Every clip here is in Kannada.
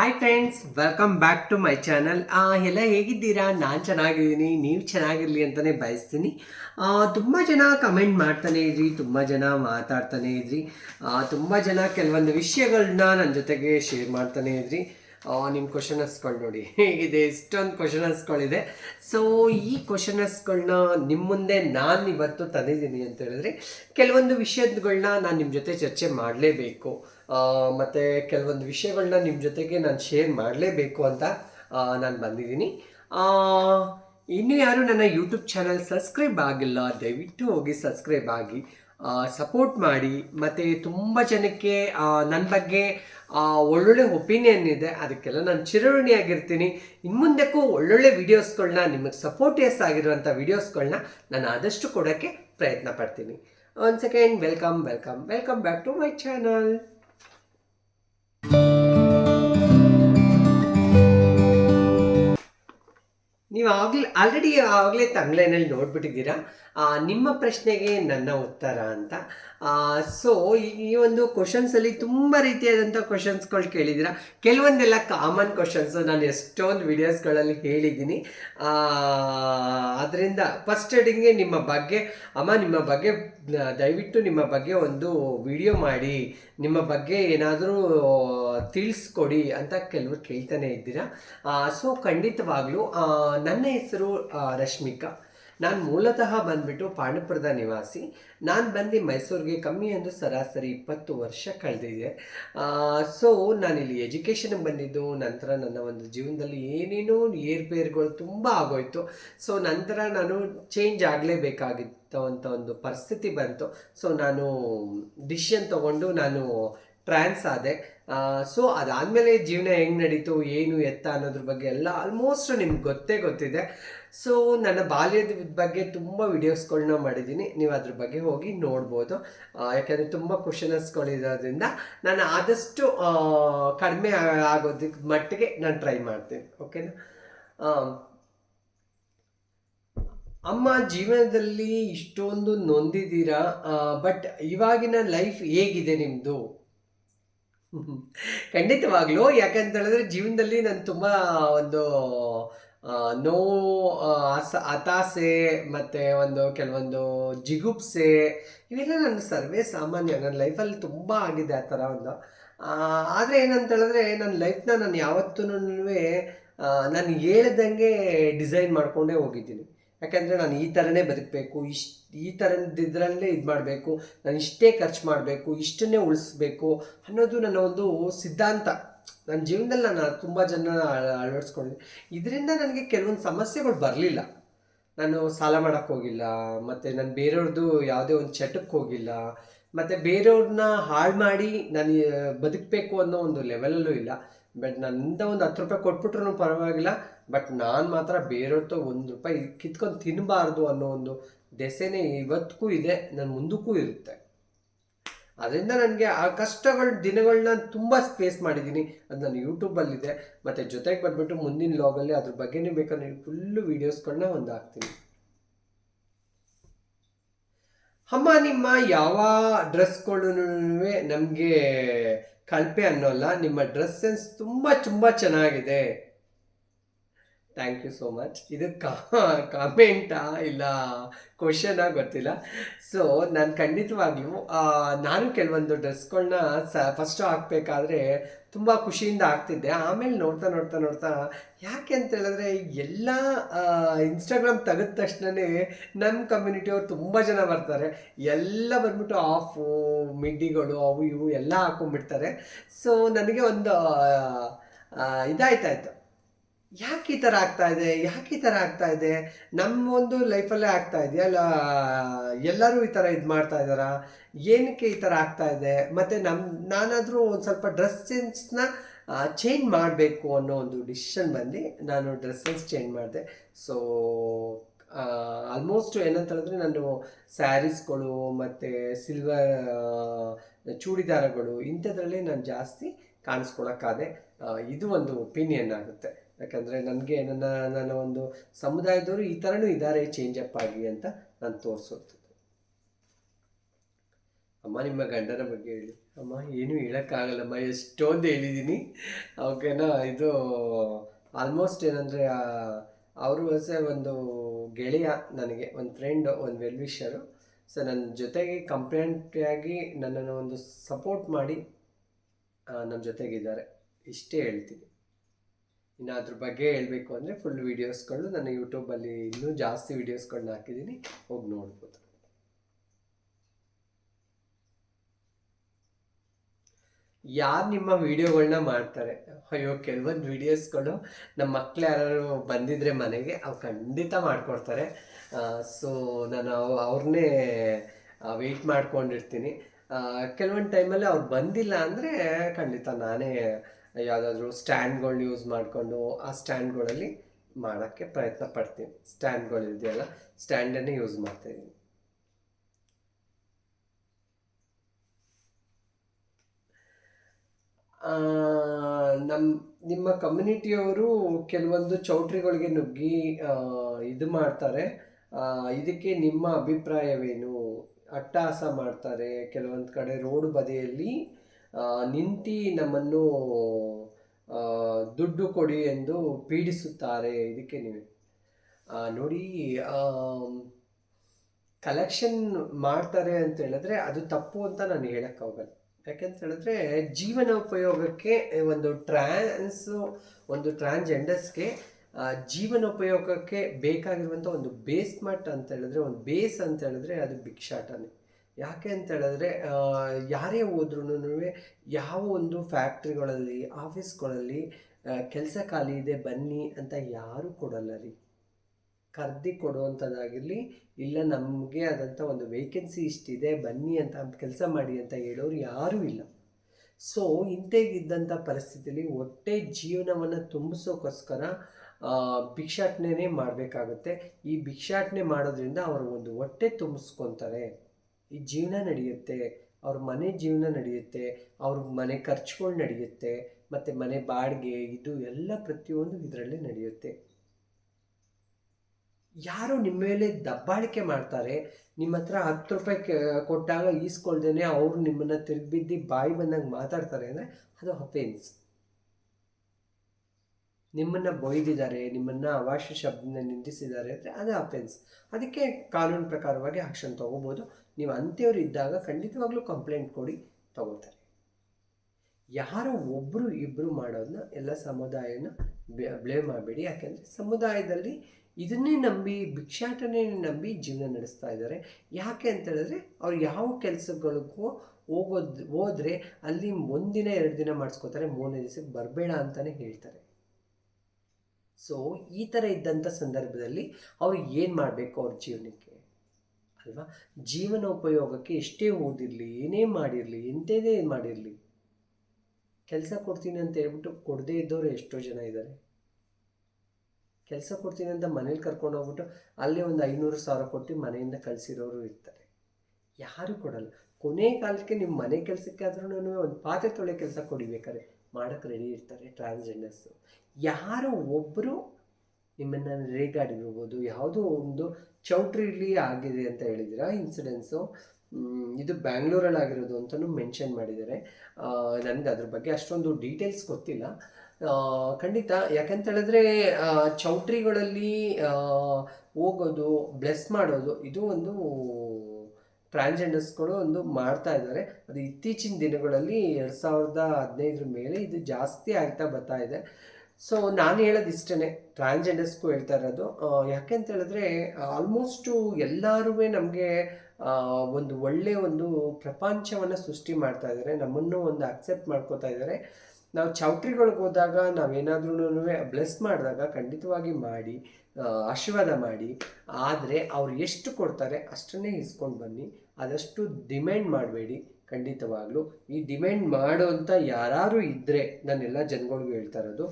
Hi friends welcome back to my channel ಎಲ್ಲ ಹೇಗಿದ್ದೀರಾ? ನಾನು ಚೆನ್ನಾಗಿದ್ದೀನಿ, ನೀವು ಚೆನ್ನಾಗಿರಲಿ ಅಂತಲೇ ಬಯಸ್ತೀನಿ. ತುಂಬ ಜನ ಕಮೆಂಟ್ ಮಾಡ್ತಾನೆ ಇದ್ರಿ, ತುಂಬ ಜನ ಮಾತಾಡ್ತಾನೆ ಇದ್ರಿ. ತುಂಬ ಜನ ಕೆಲವೊಂದು ವಿಷಯಗಳನ್ನ ನನ್ನ ಜೊತೆಗೆ ಶೇರ್ ಮಾಡ್ತಾನೆ ಇದ್ರಿ. ನಿಮ್ಮ ಕ್ವಶನ್ ಹಸ್ಕೊಳ್ ನೋಡಿ, ಹೇಗಿದೆ? ಕ್ವಶನ್ ಹಸ್ಕೊಳ್ಳಿದೆ ಸೊ ಈ ಕ್ವಶನ್ ಹಸ್ಗಳನ್ನ ನಿಮ್ಮ ಮುಂದೆ ನಾನು ಇವತ್ತು ತಂದಿದ್ದೀನಿ ಅಂತ ಹೇಳಿದ್ರೆ, ಕೆಲವೊಂದು ವಿಷಯಗಳನ್ನ ನಾನು ನಿಮ್ಮ ಜೊತೆ ಚರ್ಚೆ ಮಾಡಲೇಬೇಕು. ಮತ್ತು ಕೆಲವೊಂದು ವಿಷಯಗಳನ್ನ ನಿಮ್ಮ ಜೊತೆಗೆ ನಾನು ಶೇರ್ ಮಾಡಲೇಬೇಕು ಅಂತ ನಾನು ಬಂದಿದ್ದೀನಿ. ಇನ್ನು ಯಾರು ನನ್ನ ಯೂಟ್ಯೂಬ್ ಚಾನಲ್ ಸಬ್ಸ್ಕ್ರೈಬ್ ಆಗಿಲ್ಲ, ದಯವಿಟ್ಟು ಹೋಗಿ ಸಬ್ಸ್ಕ್ರೈಬ್ ಆಗಿ ಸಪೋರ್ಟ್ ಮಾಡಿ. ಮತ್ತು ತುಂಬ ಜನಕ್ಕೆ ನನ್ನ ಬಗ್ಗೆ ಒಳ್ಳೊಳ್ಳೆ ಒಪಿನಿಯನ್ ಇದೆ. ಅದಕ್ಕೆಲ್ಲ ನಾನು ಚಿರಋಣಿಯಾಗಿರ್ತೀನಿ. ಇನ್ನು ಮುಂದಕ್ಕೂ ಒಳ್ಳೊಳ್ಳೆ ವೀಡಿಯೋಸ್ಗಳನ್ನ ನಿಮಗೆ ಸಪೋರ್ಟಿಯಸ್ ಆಗಿರುವಂಥ ವೀಡಿಯೋಸ್ಗಳನ್ನ ನಾನು ಆದಷ್ಟು ಕೊಡೋಕ್ಕೆ ಪ್ರಯತ್ನ ಪಡ್ತೀನಿ. ಒಂದು second welcome welcome welcome back to my channel ನೀವು ಆಗಲೇ ಆಲ್ರೆಡಿ ಆಗಲೇ ತಮ್ಲೈನಲ್ಲಿ ನೋಡ್ಬಿಟ್ಟಿದ್ದೀರಾ ಆ, ನಿಮ್ಮ ಪ್ರಶ್ನೆಗೆ ನನ್ನ ಉತ್ತರ ಅಂತ. ಸೊ ಈ ಒಂದು ಕ್ವಶನ್ಸಲ್ಲಿ ತುಂಬ ರೀತಿಯಾದಂಥ ಕ್ವಶನ್ಸ್ಗಳು ಕೇಳಿದ್ದೀರಾ ಕೆಲವೊಂದೆಲ್ಲ ಕಾಮನ್ ಕ್ವಶನ್ಸು ನಾನು ಎಷ್ಟೊಂದು ವಿಡಿಯೋಸ್ಗಳಲ್ಲಿ ಹೇಳಿದ್ದೀನಿ. ಅದರಿಂದ ಫಸ್ಟ್ ಹೆಡಿಂಗೆ ನಿಮ್ಮ ಬಗ್ಗೆ, ಅಮ್ಮ, ನಿಮ್ಮ ಬಗ್ಗೆ ದಯವಿಟ್ಟು ನಿಮ್ಮ ಬಗ್ಗೆ ಒಂದು ವಿಡಿಯೋ ಮಾಡಿ. ನಿಮ್ಮ ಬಗ್ಗೆ ಏನಾದರೂ ತಿಳಿಸ್ಕೊಡಿ ಅಂತ ಕೆಲವರು ಕೇಳ್ತಾನೆ ಇದ್ದೀರಾ. ಸೊ ಖಂಡಿತವಾಗ್ಲೂ ನನ್ನ ಹೆಸರು ರಶ್ಮಿಕಾ. ನಾನು ಮೂಲತಃ ಬಂದ್ಬಿಟ್ಟು ಪಾಂಡಪುರದ ನಿವಾಸಿ. ನಾನು ಬಂದು ಮೈಸೂರಿಗೆ ಕಮ್ಮಿ ಅಂದರೆ ಸರಾಸರಿ ಇಪ್ಪತ್ತು ವರ್ಷ ಕಳೆದಿದೆ. ಸೊ ನಾನಿಲ್ಲಿ ಎಜುಕೇಷನ್ಗೆ ಬಂದಿದ್ದು, ನಂತರ ನನ್ನ ಒಂದು ಜೀವನದಲ್ಲಿ ಏನೇನೋ ಏರ್ಪೇರ್ಗಳು ತುಂಬ ಆಗೋಯ್ತು. ಸೊ ನಂತರ ನಾನು ಚೇಂಜ್ ಆಗಲೇಬೇಕಾಗಿತ್ತು ಅಂತ ಒಂದು ಪರಿಸ್ಥಿತಿ ಬಂತು. ಸೊ ನಾನು ಡಿಸಿಷನ್ ತಗೊಂಡು ನಾನು ಟ್ರಾನ್ಸ್ ಆದೆ. ಸೊ ಅದಾದಮೇಲೆ ಜೀವನ ಹೆಂಗೆ ನಡೀತು, ಏನು ಎತ್ತ ಅನ್ನೋದ್ರ ಬಗ್ಗೆ ಎಲ್ಲ ಆಲ್ಮೋಸ್ಟ್ ನಿಮ್ಗೆ ಗೊತ್ತೇ ಗೊತ್ತಿದೆ. ಸೊ ನನ್ನ ಬಾಲ್ಯದ ಬಗ್ಗೆ ತುಂಬ ವಿಡಿಯೋಸ್ಗಳನ್ನ ಮಾಡಿದ್ದೀನಿ. ನೀವು ಅದ್ರ ಬಗ್ಗೆ ಹೋಗಿ ನೋಡ್ಬೋದು. ಯಾಕೆಂದರೆ ತುಂಬ ಕ್ವಶನಸ್ಗಳಿರೋದ್ರಿಂದ ನಾನು ಆದಷ್ಟು ಕಡಿಮೆ ಆಗೋದಕ್ಕೆ ಮಟ್ಟಿಗೆ ನಾನು ಟ್ರೈ ಮಾಡ್ತೀನಿ. ಓಕೆನಾ ಅಮ್ಮ ಜೀವನದಲ್ಲಿ ಇಷ್ಟೊಂದು ನೊಂದಿದ್ದೀರಾ? ಬಟ್ ಇವಾಗಿನ ಲೈಫ್ ಹೇಗಿದೆ ನಿಮ್ಮದು ಖಂಡಿತವಾಗ್ಲೂ. ಯಾಕಂತ ಹೇಳಿದ್ರೆ ಜೀವನದಲ್ಲಿ ನಾನು ತುಂಬ ಒಂದು ಆ, ಅಸ ಹತಾಸೆ ಮತ್ತು ಒಂದು ಕೆಲವೊಂದು ಜಿಗುಪ್ಸೆ ಇವೆಲ್ಲ ನನ್ನ ಸರ್ವೇ ಸಾಮಾನ್ಯ ನನ್ನ ಲೈಫಲ್ಲಿ ತುಂಬ ಆಗಿದೆ ಆ ಥರ ಒಂದು. ಆದರೆ ಏನಂತ ಹೇಳಿದ್ರೆ ನನ್ನ ಲೈಫ್ನ ನಾನು ಯಾವತ್ತೂ ನಾನು ಹೇಳ್ದಂಗೆ ಡಿಸೈನ್ ಮಾಡಿಕೊಂಡೇ ಹೋಗಿದ್ದೀನಿ. ಯಾಕೆಂದರೆ ನಾನು ಈ ಥರನೇ ಬದುಕಬೇಕು ಇಷ್ಟು ಈ ಥರದಿದ್ರಲ್ಲೇ ಇದು ಮಾಡಬೇಕು ನಾನು ಇಷ್ಟೇ ಖರ್ಚು ಮಾಡಬೇಕು ಇಷ್ಟನ್ನೇ ಉಳಿಸ್ಬೇಕು ಅನ್ನೋದು ನನ್ನ ಒಂದು ಸಿದ್ಧಾಂತ. ನನ್ನ ಜೀವನದಲ್ಲಿ ನಾನು ತುಂಬ ಜನ ಅಳವಡಿಸ್ಕೊಂಡಿದ್ದೆ. ಇದರಿಂದ ನನಗೆ ಕೆಲವೊಂದು ಸಮಸ್ಯೆಗಳು ಬರಲಿಲ್ಲ. ನಾನು ಸಾಲ ಮಾಡೋಕ್ಕೆ ಹೋಗಿಲ್ಲ, ಮತ್ತು ನಾನು ಬೇರೆಯವ್ರದ್ದು ಯಾವುದೇ ಒಂದು ಚಟಕ್ಕೆ ಹೋಗಿಲ್ಲ, ಮತ್ತು ಬೇರೆಯವ್ರನ್ನ ಹಾಳು ಮಾಡಿ ನಾನು ಬದುಕಬೇಕು ಅನ್ನೋ ಒಂದು ಲೆವೆಲಲ್ಲೂ ಇಲ್ಲ. ಬಟ್ ನನ್ನಿಂದ ಒಂದು ಹತ್ತು ರೂಪಾಯಿ ಕೊಟ್ಬಿಟ್ರು ಪರವಾಗಿಲ್ಲ. ಬಟ್ ನಾನು ಮಾತ್ರ ಬೇರೆಯವ್ರದ್ದು ಒಂದು ರೂಪಾಯಿ ಕಿತ್ಕೊಂಡು ತಿನ್ನಬಾರ್ದು ಅನ್ನೋ ಒಂದು ದೆಸೆನೇ ಇವತ್ತಿಗೂ ಇದೆ ನನ್ನ ಮುಂದಕ್ಕೂ ಇರುತ್ತೆ. ಅದರಿಂದ ನನಗೆ ಆ ಕಷ್ಟಗಳ ದಿನಗಳನ್ನ ತುಂಬ ಫೇಸ್ ಮಾಡಿದ್ದೀನಿ ಅದು ನಾನು ಯೂಟ್ಯೂಬಲ್ಲಿದೆ ಮತ್ತು ಜೊತೆಗೆ ಬಂದ್ಬಿಟ್ಟು ಮುಂದಿನ ಲಾಗಲ್ಲಿ ಅದ್ರ ಬಗ್ಗೆನೇ ಬೇಕಾದ್ರೆ ಫುಲ್ಲು ವೀಡಿಯೋಸ್ಗಳನ್ನ ಒಂದು ಹಾಕ್ತೀನಿ. ಅಮ್ಮ, ನಿಮ್ಮ ಯಾವ ಡ್ರೆಸ್ಗಳು ನಮಗೆ ಕಳಪೆ ಅನ್ನೋಲ್ಲ. ನಿಮ್ಮ ಡ್ರೆಸ್ ಸೆನ್ಸ್ ತುಂಬ ತುಂಬ ಚೆನ್ನಾಗಿದೆ. ಥ್ಯಾಂಕ್ ಯು ಸೋ ಮಚ್ ಇದು ಕಾಮೆಂಟಾ ಇಲ್ಲ ಕ್ವಶನಾ ಗೊತ್ತಿಲ್ಲ. ಸೊ ನಾನು ಖಂಡಿತವಾಗಿಯೂ ನಾನು ಕೆಲವೊಂದು ಡ್ರೆಸ್ಗಳನ್ನ ಸ ಫಸ್ಟು ಹಾಕಬೇಕಾದ್ರೆ ತುಂಬ ಖುಷಿಯಿಂದ ಹಾಕ್ತಿದ್ದೆ. ಆಮೇಲೆ ನೋಡ್ತಾ ನೋಡ್ತಾ ನೋಡ್ತಾ ಯಾಕೆ ಅಂತ ಹೇಳಿದ್ರೆ ಎಲ್ಲ ಇನ್ಸ್ಟಾಗ್ರಾಮ್ ತೆಗೆದ ತಕ್ಷಣವೇ ನಮ್ಮ ಕಮ್ಯುನಿಟಿಯವ್ರು ತುಂಬ ಜನ ಬರ್ತಾರೆ. ಎಲ್ಲ ಬಂದ್ಬಿಟ್ಟು ಆಫು ಮಿಡ್ಡಿಗಳು ಅವು ಇವು ಎಲ್ಲ ಹಾಕೊಂಡ್ಬಿಡ್ತಾರೆ. ಸೊ ನನಗೆ ಒಂದು ಇದಾಯ್ತಾಯ್ತು. ಯಾಕೆ ಈ ಥರ ಆಗ್ತಾ ಇದೆ? ಯಾಕೆ ಈ ಥರ ಆಗ್ತಾ ಇದೆ? ನಮ್ಮ ಒಂದು ಲೈಫಲ್ಲೇ ಆಗ್ತಾ ಇದೆಯಲ್ಲ ಎಲ್ಲರೂ ಈ ಥರ ಇದು ಮಾಡ್ತಾ ಇದ್ದಾರಾ? ಏನಕ್ಕೆ ಈ ಥರ ಆಗ್ತಾ ಇದೆ? ಮತ್ತು ನಮ್ಮ ನಾನಾದರೂ ಒಂದು ಸ್ವಲ್ಪ ಡ್ರೆಸ್ ಸೆನ್ಸ್ನ ಚೇಂಜ್ ಮಾಡಬೇಕು ಅನ್ನೋ ಒಂದು ಡಿಸಿಷನ್ ಬಂದು ನಾನು ಡ್ರೆಸ್ ಸೆನ್ಸ್ ಚೇಂಜ್ ಮಾಡಿದೆ. ಸೊ ಆಲ್ಮೋಸ್ಟ್ ಏನಂತ ಹೇಳಿದ್ರೆ ನಾನು ಸ್ಯಾರೀಸ್ಗಳು ಮತ್ತು ಸಿಲ್ವರ್ ಚೂಡಿದಾರಗಳು ಇಂಥದ್ರಲ್ಲೇ ನಾನು ಜಾಸ್ತಿ ಕಾಣಿಸ್ಕೊಳಕ್ಕಾದೆ. ಇದು ಒಂದು ಒಪಿನಿಯನ್ ಆಗುತ್ತೆ. ಯಾಕಂದರೆ ನನಗೆ ನನ್ನ ನನ್ನ ಒಂದು ಸಮುದಾಯದವರು ಈ ಥರನೂ ಇದ್ದಾರೆ ಚೇಂಜ್ ಅಪ್ ಆಗಿ ಅಂತ ನಾನು ತೋರಿಸೋದು. ಅಮ್ಮ, ನಿಮ್ಮ ಗಂಡನ ಬಗ್ಗೆ ಹೇಳಿ. ಅಮ್ಮ, ಏನೂ ಹೇಳೋಕ್ಕಾಗಲ್ಲಮ್ಮ, ಎಷ್ಟೊಂದು ಹೇಳಿದ್ದೀನಿ ಓಕೆನಾ ಇದು ಆಲ್ಮೋಸ್ಟ್ ಏನಂದರೆ ಅವರು ಸೆ ಒಂದು ಗೆಳೆಯ ನನಗೆ, ಒಂದು ಫ್ರೆಂಡು ಒಂದು ವೆಲ್ವಿಷರು ಸೊ ನನ್ನ ಜೊತೆಗೆ ಕಂಪ್ಲೇಂಟಿಯಾಗಿ ನನ್ನನ್ನು ಒಂದು ಸಪೋರ್ಟ್ ಮಾಡಿ ನಮ್ಮ ಜೊತೆಗಿದ್ದಾರೆ. ಇಷ್ಟೇ ಹೇಳ್ತೀನಿ. ಇನ್ನು ಅದ್ರ ಬಗ್ಗೆ ಹೇಳಬೇಕು ಅಂದರೆ ಫುಲ್ ವೀಡಿಯೋಸ್ಗಳು ನನ್ನ ಯೂಟ್ಯೂಬಲ್ಲಿ ಇನ್ನೂ ಜಾಸ್ತಿ ವೀಡಿಯೋಸ್ಗಳನ್ನ ಹಾಕಿದ್ದೀನಿ. ಹೋಗಿ ನೋಡ್ಬೋದು. ಯಾರು ನಿಮ್ಮ ವೀಡಿಯೋಗಳನ್ನ ಮಾಡ್ತಾರೆ? ಅಯ್ಯೋ, ಕೆಲವೊಂದು ವೀಡಿಯೋಸ್ಗಳು ನಮ್ಮ ಮಕ್ಕಳು ಯಾರು ಬಂದಿದ್ರೆ ಮನೆಗೆ, ಅವು ಖಂಡಿತ ಮಾಡಿಕೊಡ್ತಾರೆ. ಸೊ ನಾನು ಅವ್- ಅವ್ರನ್ನೇ ವೆಯ್ಟ್ ಮಾಡ್ಕೊಂಡಿರ್ತೀನಿ. ಕೆಲವೊಂದು ಟೈಮಲ್ಲಿ ಅವ್ರು ಬಂದಿಲ್ಲ ಅಂದರೆ ಖಂಡಿತ ನಾನೇ ಯಾವುದಾದ್ರೂ ಸ್ಟ್ಯಾಂಡ್ಗಳನ್ನ ಯೂಸ್ ಮಾಡಿಕೊಂಡು ಆ ಸ್ಟ್ಯಾಂಡ್ಗಳಲ್ಲಿ ಮಾಡೋಕ್ಕೆ ಪ್ರಯತ್ನ ಪಡ್ತೀನಿ. ಸ್ಟ್ಯಾಂಡ್ಗಳು ಇದೆಯಲ್ಲ, ಸ್ಟ್ಯಾಂಡನ್ನೇ ಯೂಸ್ ಮಾಡ್ತಾಯಿದ್ದೀನಿ ನಮ್ಮ ನಿಮ್ಮ ಕಮ್ಯುನಿಟಿಯವರು ಕೆಲವೊಂದು ಚೌಟ್ರಿಗಳಿಗೆ ನುಗ್ಗಿ ಇದು ಮಾಡ್ತಾರೆ. ಇದಕ್ಕೆ ನಿಮ್ಮ ಅಭಿಪ್ರಾಯವೇನು? ಅಟ್ಟಹಾಸ ಮಾಡ್ತಾರೆ. ಕೆಲವೊಂದು ಕಡೆ ರೋಡ್ ಬದಿಯಲ್ಲಿ ನಿಂತು ನಮ್ಮನ್ನು ದುಡ್ಡು ಕೊಡಿ ಎಂದು ಪೀಡಿಸುತ್ತಾರೆ. ಇದಕ್ಕೆ ನೀವು ನೋಡಿ ಕಲೆಕ್ಷನ್ ಮಾಡ್ತಾರೆ ಅಂತ ಹೇಳಿದ್ರೆ ಅದು ತಪ್ಪು ಅಂತ ನಾನು ಹೇಳೋಕ್ಕಾಗಲ್ಲ ಯಾಕೆಂತ ಹೇಳಿದ್ರೆ ಜೀವನೋಪಯೋಗಕ್ಕೆ ಒಂದು ಟ್ರಾನ್ಸ್ ಒಂದು ಟ್ರಾನ್ಸ್ಜೆಂಡರ್ಸ್ಗೆ ಜೀವನೋಪಯೋಗಕ್ಕೆ ಬೇಕಾಗಿರುವಂಥ ಒಂದು ಬೇಸ್ಮೆಂಟ್ ಅಂತ ಹೇಳಿದ್ರೆ, ಒಂದು ಬೇಸ್ ಅಂತ ಹೇಳಿದ್ರೆ ಅದು ಭಿಕ್ಷಾಟನೆ. ಯಾಕೆ ಅಂತ ಹೇಳಿದ್ರೆ ಯಾರೇ ಹೋದ್ರೂ ಯಾವ ಒಂದು ಫ್ಯಾಕ್ಟ್ರಿಗಳಲ್ಲಿ, ಆಫೀಸ್ಗಳಲ್ಲಿ ಕೆಲಸ ಖಾಲಿ ಇದೆ, ಬನ್ನಿ ಅಂತ ಯಾರೂ ಕೊಡಲ್ಲ ರೀ. ಕರ್ದಿ ಕೊಡುವಂಥದ್ದಾಗಿರಲಿ, ಇಲ್ಲ ನಮಗೆ ಆದಂಥ ಒಂದು ವೇಕೆನ್ಸಿ ಇಷ್ಟಿದೆ, ಬನ್ನಿ ಅಂತ ಕೆಲಸ ಮಾಡಿ ಅಂತ ಹೇಳೋರು ಯಾರೂ ಇಲ್ಲ. ಸೊ ಇಂತೆಗಿದ್ದಂಥ ಪರಿಸ್ಥಿತಿಯಲ್ಲಿ ಹೊಟ್ಟೆ ಜೀವನವನ್ನು ತುಂಬಿಸೋಕ್ಕೋಸ್ಕರ ಭಿಕ್ಷಾಟನೆ ಮಾಡಬೇಕಾಗುತ್ತೆ. ಈ ಭಿಕ್ಷಾಟನೆ ಮಾಡೋದ್ರಿಂದ ಅವರು ಒಂದು ಹೊಟ್ಟೆ ತುಂಬಿಸ್ಕೊತಾರೆ. ಈ ಜೀವನ ನಡೆಯುತ್ತೆ, ಅವ್ರ ಮನೆ ಜೀವನ ನಡೆಯುತ್ತೆ, ಅವ್ರ ಮನೆ ಖರ್ಚುಗಳು ನಡೆಯುತ್ತೆ, ಮತ್ತು ಮನೆ ಬಾಡಿಗೆ, ಇದು ಎಲ್ಲ ಪ್ರತಿಯೊಂದು ಇದರಲ್ಲೇ ನಡೆಯುತ್ತೆ. ಯಾರು ನಿಮ್ಮ ಮೇಲೆ ದಬ್ಬಾಳಿಕೆ ಮಾಡ್ತಾರೆ, ನಿಮ್ಮ ಹತ್ರ ಹತ್ತು ರೂಪಾಯಿ ಕೊಟ್ಟಾಗ ಈಸ್ಕೊಳ್ದೇನೆ ಅವರು ನಿಮ್ಮನ್ನು ತಿರುಗಿಬಿದ್ದು ಬಾಯಿ ಬಂದಂಗೆ ಮಾತಾಡ್ತಾರೆ ಅಂದರೆ ಅದು ಅಫೆನ್ಸ್ ನಿಮ್ಮನ್ನು ಬೊಯ್ದಿದ್ದಾರೆ ನಿಮ್ಮನ್ನು ಅವಾಶ್ಯ ಶಬ್ದದಿಂದ ನಿಂದಿಸಿದ್ದಾರೆ ಅಂದರೆ ಅದು ಅಫೆನ್ಸ್ ಅದಕ್ಕೆ ಕಾನೂನು ಪ್ರಕಾರವಾಗಿ ಆಕ್ಷನ್ ತೊಗೋಬೋದು. ನೀವು ಅಂಥವ್ರು ಇದ್ದಾಗ ಖಂಡಿತವಾಗ್ಲೂ ಕಂಪ್ಲೇಂಟ್ ಕೊಡಿ, ತಗೋತಾರೆ. ಯಾರೋ ಒಬ್ಬರು ಇಬ್ಬರು ಮಾಡೋದನ್ನ ಎಲ್ಲ ಸಮುದಾಯನ ಬ್ಲೇಮ್ ಮಾಡಬೇಡಿ. ಯಾಕೆಂದರೆ ಸಮುದಾಯದಲ್ಲಿ ಇದನ್ನೇ ನಂಬಿ, ಭಿಕ್ಷಾಟನೆ ನಂಬಿ ಜೀವನ ನಡೆಸ್ತಾ ಇದ್ದಾರೆ. ಯಾಕೆ ಅಂತ ಹೇಳಿದ್ರೆ ಅವ್ರು ಯಾವ ಕೆಲಸಗಳಿಗೂ ಹೋಗೋದು, ಹೋದರೆ ಅಲ್ಲಿ ಒಂದಿನ, ಎರಡು ದಿನ ಮಾಡಿಸ್ಕೋತಾರೆ, ಮೂರನೇ ದಿವಸಕ್ಕೆ ಬರಬೇಡ ಅಂತಲೇ ಹೇಳ್ತಾರೆ. ಸೊ ಈ ಥರ ಇದ್ದಂಥ ಸಂದರ್ಭದಲ್ಲಿ ಅವ್ರು ಏನು ಮಾಡಬೇಕು ಅವ್ರ ಜೀವನಕ್ಕೆ? ಅಲ್ವಾ? ಜೀವನೋಪಯೋಗಕ್ಕೆ ಎಷ್ಟೇ ಓದಿರಲಿ, ಏನೇ ಮಾಡಿರಲಿ ಎಂಥದೇ ಮಾಡಿರಲಿ, ಕೆಲಸ ಕೊಡ್ತೀನಿ ಅಂತ ಹೇಳ್ಬಿಟ್ಟು ಕೊಡದೇ ಇದ್ದವರು ಎಷ್ಟೋ ಜನ ಇದ್ದಾರೆ. ಕೆಲಸ ಕೊಡ್ತೀನಿ ಅಂತ ಮನೇಲಿ ಕರ್ಕೊಂಡು ಹೋಗ್ಬಿಟ್ಟು ಅಲ್ಲೇ ಒಂದು ಐನೂರು ಸಾವಿರ ಕೊಟ್ಟು ಮನೆಯಿಂದ ಕಳಿಸಿರೋರು ಇರ್ತಾರೆ. ಯಾರು ಕೊಡಲ್ಲ. ಕೊನೆ ಕಾಲಕ್ಕೆ ನಿಮ್ಮ ಮನೆ ಕೆಲಸಕ್ಕೆ ಆದ್ರೂ ಒಂದು ಪಾತ್ರೆ ತೊಳೆ ಕೆಲಸ ಕೊಡಿಬೇಕಾದ್ರೆ ಮಾಡೋಕ್ಕೆ ರೆಡಿ ಇರ್ತಾರೆ ಟ್ರಾನ್ಸ್ಜೆಂಡರ್ಸು ಯಾರೋ ಒಬ್ಬರು ನಿಮ್ಮನ್ನು ರೇಗಾಡಿರ್ಬೋದು ಯಾವುದೋ ಒಂದು ಚೌಟ್ರಿಲಿ ಆಗಿದೆ ಅಂತ ಹೇಳಿದಿರ ಇನ್ಸಿಡೆನ್ಸು ಇದು ಬ್ಯಾಂಗ್ಳೂರಲ್ಲಿ ಆಗಿರೋದು ಅಂತಲೂ ಮೆನ್ಷನ್ ಮಾಡಿದ್ದಾರೆ ನನಗೆ ಅದ್ರ ಬಗ್ಗೆ ಅಷ್ಟೊಂದು ಡೀಟೇಲ್ಸ್ ಗೊತ್ತಿಲ್ಲ. ಖಂಡಿತ, ಯಾಕಂತ ಹೇಳಿದ್ರೆ ಚೌಟ್ರಿಗಳಲ್ಲಿ ಹೋಗೋದು ಬ್ಲೆಸ್ ಮಾಡೋದು, ಇದು ಒಂದು ಟ್ರಾನ್ಸ್ಜೆಂಡರ್ಸ್ಗಳು ಒಂದು ಮಾಡ್ತಾ ಇದ್ದಾರೆ. ಅದು ಇತ್ತೀಚಿನ ದಿನಗಳಲ್ಲಿ ಎರಡು ಸಾವಿರದ ಹದಿನೈದರ ಮೇಲೆ ಇದು ಜಾಸ್ತಿ ಆಗ್ತಾ ಬರ್ತಾ ಇದೆ. ಸೊ ನಾನು ಹೇಳೋದು ಇಷ್ಟೇ ಟ್ರಾನ್ಸ್ಜೆಂಡರ್ಸ್ಗೂ ಹೇಳ್ತಾ ಇರೋದು. ಯಾಕೆ ಅಂತ ಹೇಳಿದ್ರೆ ಆಲ್ಮೋಸ್ಟು ಎಲ್ಲರೂ ನಮಗೆ ಒಂದು ಒಳ್ಳೆಯ ಒಂದು ಪ್ರಪಂಚವನ್ನು ಸೃಷ್ಟಿ ಮಾಡ್ತಾ ಇದ್ದಾರೆ ನಮ್ಮನ್ನು ಒಂದು ಅಕ್ಸೆಪ್ಟ್ ಮಾಡ್ಕೋತಾ ಇದ್ದಾರೆ ನಾವು ಚೌಟ್ರಿಗಳಿಗೆ ಹೋದಾಗ ನಾವೇನಾದ್ರೂ ಬ್ಲೆಸ್ ಮಾಡಿದಾಗ ಖಂಡಿತವಾಗಿ ಮಾಡಿ ಆಶೀರ್ವಾದ ಮಾಡಿ, ಆದರೆ ಅವ್ರು ಎಷ್ಟು ಕೊಡ್ತಾರೆ ಅಷ್ಟನ್ನೇ ಇಸ್ಕೊಂಡು ಬನ್ನಿ. ಆದಷ್ಟು ಡಿಮ್ಯಾಂಡ್ ಮಾಡಬೇಡಿ. ಖಂಡಿತವಾಗ್ಲೂ. ಈ ಡಿಮ್ಯಾಂಡ್ ಮಾಡೋವಂಥ ಯಾರು ಇದ್ದರೆ ನಾನೆಲ್ಲ ಜನಗಳಿಗೂ ಹೇಳ್ತಾ ಇರೋದು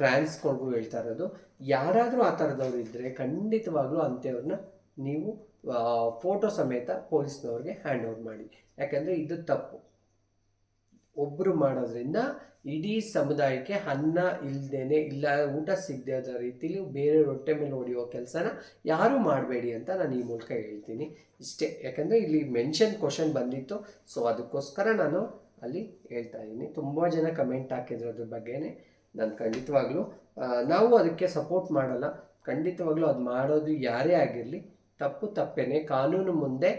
ಟ್ರಾನ್ಸ್ಗಳಿಗೂ ಹೇಳ್ತಾ ಇರೋದು, ಯಾರಾದರೂ ಆ ಥರದವ್ರು ಇದ್ದರೆ ಖಂಡಿತವಾಗ್ಲೂ ಅಂಥವ್ರನ್ನ ನೀವು ಫೋಟೋ ಸಮೇತ ಪೊಲೀಸ್ನವ್ರಿಗೆ ಹ್ಯಾಂಡ್ ಓವರ್ ಮಾಡಿ. ಯಾಕೆಂದರೆ ಇದು ತಪ್ಪು. ಒಬ್ಬರು ಮಾಡೋದ್ರಿಂದ ಇಡೀ ಸಮುದಾಯಕ್ಕೆ ಅನ್ನ ಇಲ್ಲದೇನೆ ಇಲ್ಲ, ಊಟ ಸಿಗದೆ ಇರೋ ರೀತಿಲಿ ಬೇರೆ ರೊಟ್ಟೆ ಮೇಲೆ ಹೊಡೆಯೋ ಕೆಲಸನ ಯಾರೂ ಮಾಡಬೇಡಿ ಅಂತ ನಾನು ಈ ಮೂಲಕ ಹೇಳ್ತೀನಿ. ಇಷ್ಟೇ, ಯಾಕಂದರೆ ಇಲ್ಲಿ ಮೆನ್ಷನ್ ಕ್ವಶನ್ ಬಂದಿತ್ತು ಸೊ ಅದಕ್ಕೋಸ್ಕರ ನಾನು ಅಲ್ಲಿ ಹೇಳ್ತಾ ಇದ್ದೀನಿ. ತುಂಬ ಜನ ಕಮೆಂಟ್ ಹಾಕಿದ್ರು ಅದ್ರ ಬಗ್ಗೆನೆ. ನಾನು ಖಂಡಿತವಾಗ್ಲೂ ನಾವು ಅದಕ್ಕೆ ಸಪೋರ್ಟ್ ಮಾಡಲ್ಲ. ಖಂಡಿತವಾಗ್ಲೂ ಅದು ಮಾಡೋದು ಯಾರೇ ಆಗಿರಲಿ, ತಪ್ಪು ತಪ್ಪೇನೆ. ಕಾನೂನು ಮುಂದೆ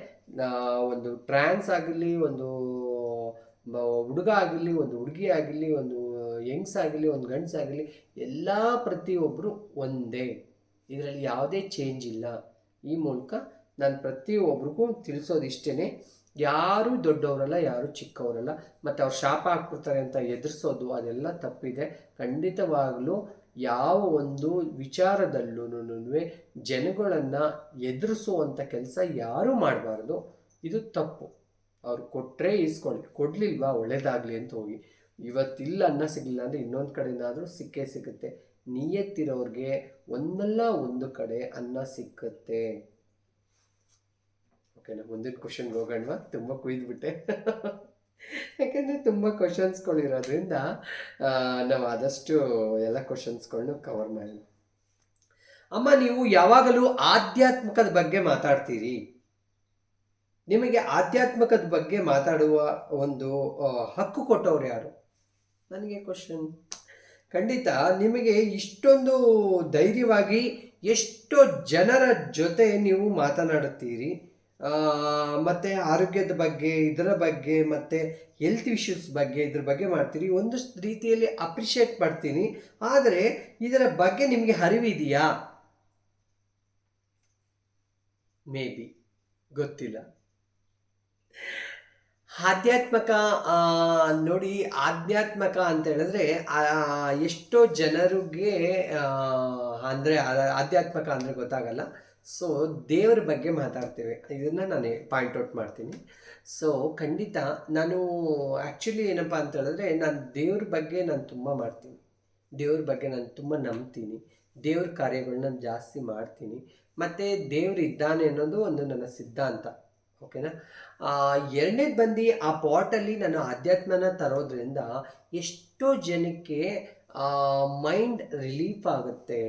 ಒಂದು ಟ್ರಾನ್ಸ್ ಆಗಲಿ, ಒಂದು ಹುಡುಗ ಆಗಿರಲಿ, ಒಂದು ಹುಡುಗಿ ಆಗಿರಲಿ, ಒಂದು ಯಂಗ್ಸ್ ಆಗಿರಲಿ, ಒಂದು ಗಂಡ್ಸಾಗಿರಲಿ ಎಲ್ಲ ಪ್ರತಿಯೊಬ್ಬರು ಒಂದೇ. ಇದರಲ್ಲಿ ಯಾವುದೇ ಚೇಂಜ್ ಇಲ್ಲ. ಈ ಮೂಲಕ ನಾನು ಪ್ರತಿಯೊಬ್ಬರಿಗೂ ತಿಳಿಸೋದು ಇಷ್ಟೇ ಯಾರು ದೊಡ್ಡವರಲ್ಲ, ಯಾರು ಚಿಕ್ಕವರಲ್ಲ, ಮತ್ತು ಅವ್ರು ಶಾಪ ಹಾಕ್ಬಿಡ್ತಾರೆ ಅಂತ ಎದುರಿಸೋದು, ಅದೆಲ್ಲ ತಪ್ಪಿದೆ. ಖಂಡಿತವಾಗಲೂ ಯಾವ ಒಂದು ವಿಚಾರದಲ್ಲೂ ಜನಗಳನ್ನು ಎದುರಿಸುವಂಥ ಕೆಲಸ ಯಾರೂ ಮಾಡಬಾರ್ದು. ಇದು ತಪ್ಪು. ಅವ್ರು ಕೊಟ್ಟರೆ ಇಸ್ಕೊಳ್ಳಿ ಕೊಡಲಿಲ್ವಾ? ಒಳ್ಳೇದಾಗಲಿ ಅಂತ ಹೋಗಿ. ಇವತ್ತಿಲ್ಲ ಅನ್ನ ಸಿಗಲಿಲ್ಲ ಅಂದರೆ ಇನ್ನೊಂದು ಕಡೆಯಿಂದಾದರೂ ಸಿಕ್ಕೇ ಸಿಗುತ್ತೆ. ನಿಯತ್ತಿರೋರಿಗೆ ಒಂದಲ್ಲ ಒಂದು ಕಡೆ ಅನ್ನ ಸಿಕ್ಕತ್ತೆ. ಓಕೆನಾ ಮುಂದಿನ ಕ್ವಶನ್ಗೆ ಹೋಗೋಣವಾ? ತುಂಬ ಕುಯ್ದುಬಿಟ್ಟೆ. ಯಾಕೆಂದರೆ ತುಂಬ ಕ್ವಶನ್ಸ್ಗಳಿರೋದ್ರಿಂದ ನಾವು ಆದಷ್ಟು ಎಲ್ಲ ಕ್ವಶನ್ಸ್ಗಳನ್ನ ಕವರ್ ಮಾಡೋಣ ಅಮ್ಮ, ನೀವು ಯಾವಾಗಲೂ ಆಧ್ಯಾತ್ಮಿಕದ ಬಗ್ಗೆ ಮಾತಾಡ್ತೀರಿ? ನಿಮಗೆ ಆಧ್ಯಾತ್ಮಿಕದ ಬಗ್ಗೆ ಮಾತಾಡುವ ಒಂದು ಹಕ್ಕು ಕೊಟ್ಟವ್ರು ಯಾರು? ನನಗೆ ಕ್ವಶನ್ ಖಂಡಿತ ನಿಮಗೆ ಇಷ್ಟೊಂದು ಧೈರ್ಯವಾಗಿ ಎಷ್ಟೋ ಜನರ ಜೊತೆ ನೀವು ಮಾತನಾಡುತ್ತೀರಿ. ಮತ್ತು ಆರೋಗ್ಯದ ಬಗ್ಗೆ, ಇದರ ಬಗ್ಗೆ, ಮತ್ತೆ ಹೆಲ್ತ್ ಇಶ್ಯೂಸ್ ಬಗ್ಗೆ, ಇದ್ರ ಬಗ್ಗೆ ಮಾಡ್ತೀರಿ. ಒಂದು ರೀತಿಯಲ್ಲಿ ಅಪ್ರಿಷಿಯೇಟ್ ಮಾಡ್ತೀನಿ. ಆದರೆ ಇದರ ಬಗ್ಗೆ ನಿಮಗೆ ಅರಿವಿದೆಯಾ ಮೇ ಬಿ ಗೊತ್ತಿಲ್ಲ. ಆಧ್ಯಾತ್ಮಕ ನೋಡಿ ಆಧ್ಯಾತ್ಮಕ ಅಂತ ಹೇಳಿದ್ರೆ ಎಷ್ಟೋ ಜನರಿಗೆ ಅಂದರೆ ಆಧ್ಯಾತ್ಮಕ ಅಂದರೆ ಗೊತ್ತಾಗಲ್ಲ. ಸೊ ದೇವರ ಬಗ್ಗೆ ಮಾತಾಡ್ತೇವೆ. ಇದನ್ನು ನಾನು ಪಾಯಿಂಟ್ ಔಟ್ ಮಾಡ್ತೀನಿ. ಸೊ ಖಂಡಿತ ನಾನು ಆ್ಯಕ್ಚುಲಿ ಏನಪ್ಪ ಅಂತ ಹೇಳಿದ್ರೆ, ನಾನು ದೇವ್ರ ಬಗ್ಗೆ ನಾನು ತುಂಬ ಮಾಡ್ತೀನಿ. ದೇವ್ರ ಬಗ್ಗೆ ನಾನು ತುಂಬ ನಂಬ್ತೀನಿ. ದೇವ್ರ ಕಾರ್ಯಗಳನ್ನ ಜಾಸ್ತಿ ಮಾಡ್ತೀನಿ. ಮತ್ತು ದೇವ್ರು ಇದ್ದಾನೆ ಅನ್ನೋದು ಒಂದು ನನ್ನ ಸಿದ್ಧಾಂತ. ಓಕೆನಾ ಎರಡನೇದು ಬಂದು ಆ ಪಾಟಲ್ಲಿ ನಾನು ಆಧ್ಯಾತ್ಮನ ತರೋದ್ರಿಂದ ಎಷ್ಟೋ ಜನಕ್ಕೆ ಮೈಂಡ್ ರಿಲೀಫ್ ಆಗುತ್ತೆ.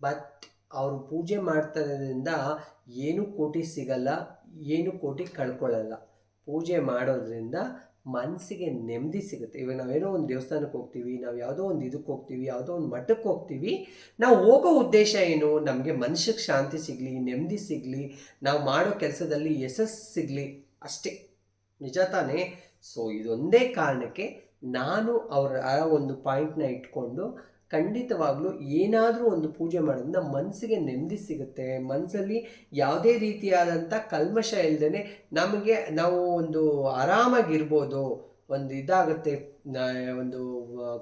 ಬಟ್ ಅವರು ಪೂಜೆ ಮಾಡ್ತಾರೋದ್ರಿಂದ ಏನು ಕೋಟಿ ಸಿಗಲ್ಲ, ಏನು ಕೋಟಿ ಕಳ್ಕೊಳ್ಳಲ್ಲ. ಪೂಜೆ ಮಾಡೋದ್ರಿಂದ ಮನಸ್ಸಿಗೆ ನೆಮ್ಮದಿ ಸಿಗುತ್ತೆ. ಇವಾಗ ನಾವೇನೋ ಒಂದು ದೇವಸ್ಥಾನಕ್ಕೆ ಹೋಗ್ತೀವಿ, ನಾವು ಯಾವುದೋ ಒಂದು ಇದಕ್ಕೆ ಹೋಗ್ತೀವಿ, ಯಾವುದೋ ಒಂದು ಮಠಕ್ಕೆ ಹೋಗ್ತೀವಿ. ನಾವು ಹೋಗೋ ಉದ್ದೇಶ ಏನು? ನಮಗೆ ಮನಸ್ಸಿಗೆ ಶಾಂತಿ ಸಿಗಲಿ, ನೆಮ್ಮದಿ ಸಿಗಲಿ, ನಾವು ಮಾಡೋ ಕೆಲಸದಲ್ಲಿ ಯಶಸ್ಸು ಸಿಗಲಿ ಅಷ್ಟೇ. ನಿಜ ತಾನೇ? ಸೊ ಇದೊಂದೇ ಕಾರಣಕ್ಕೆ ನಾನು ಅವರ ಆ ಒಂದು ಪಾಯಿಂಟ್ನ ಇಟ್ಕೊಂಡು ಖಂಡಿತವಾಗ್ಲೂ ಏನಾದರೂ ಒಂದು ಪೂಜೆ ಮಾಡೋದ್ರಿಂದ ಮನಸ್ಸಿಗೆ ನೆಮ್ಮದಿ ಸಿಗುತ್ತೆ. ಮನಸ್ಸಲ್ಲಿ ಯಾವುದೇ ರೀತಿಯಾದಂಥ ಕಲ್ಮಶ ಇಲ್ಲದೇ ನಮಗೆ ನಾವು ಒಂದು ಆರಾಮಾಗಿರ್ಬೋದು. ಒಂದು ಇದಾಗುತ್ತೆ ಒಂದು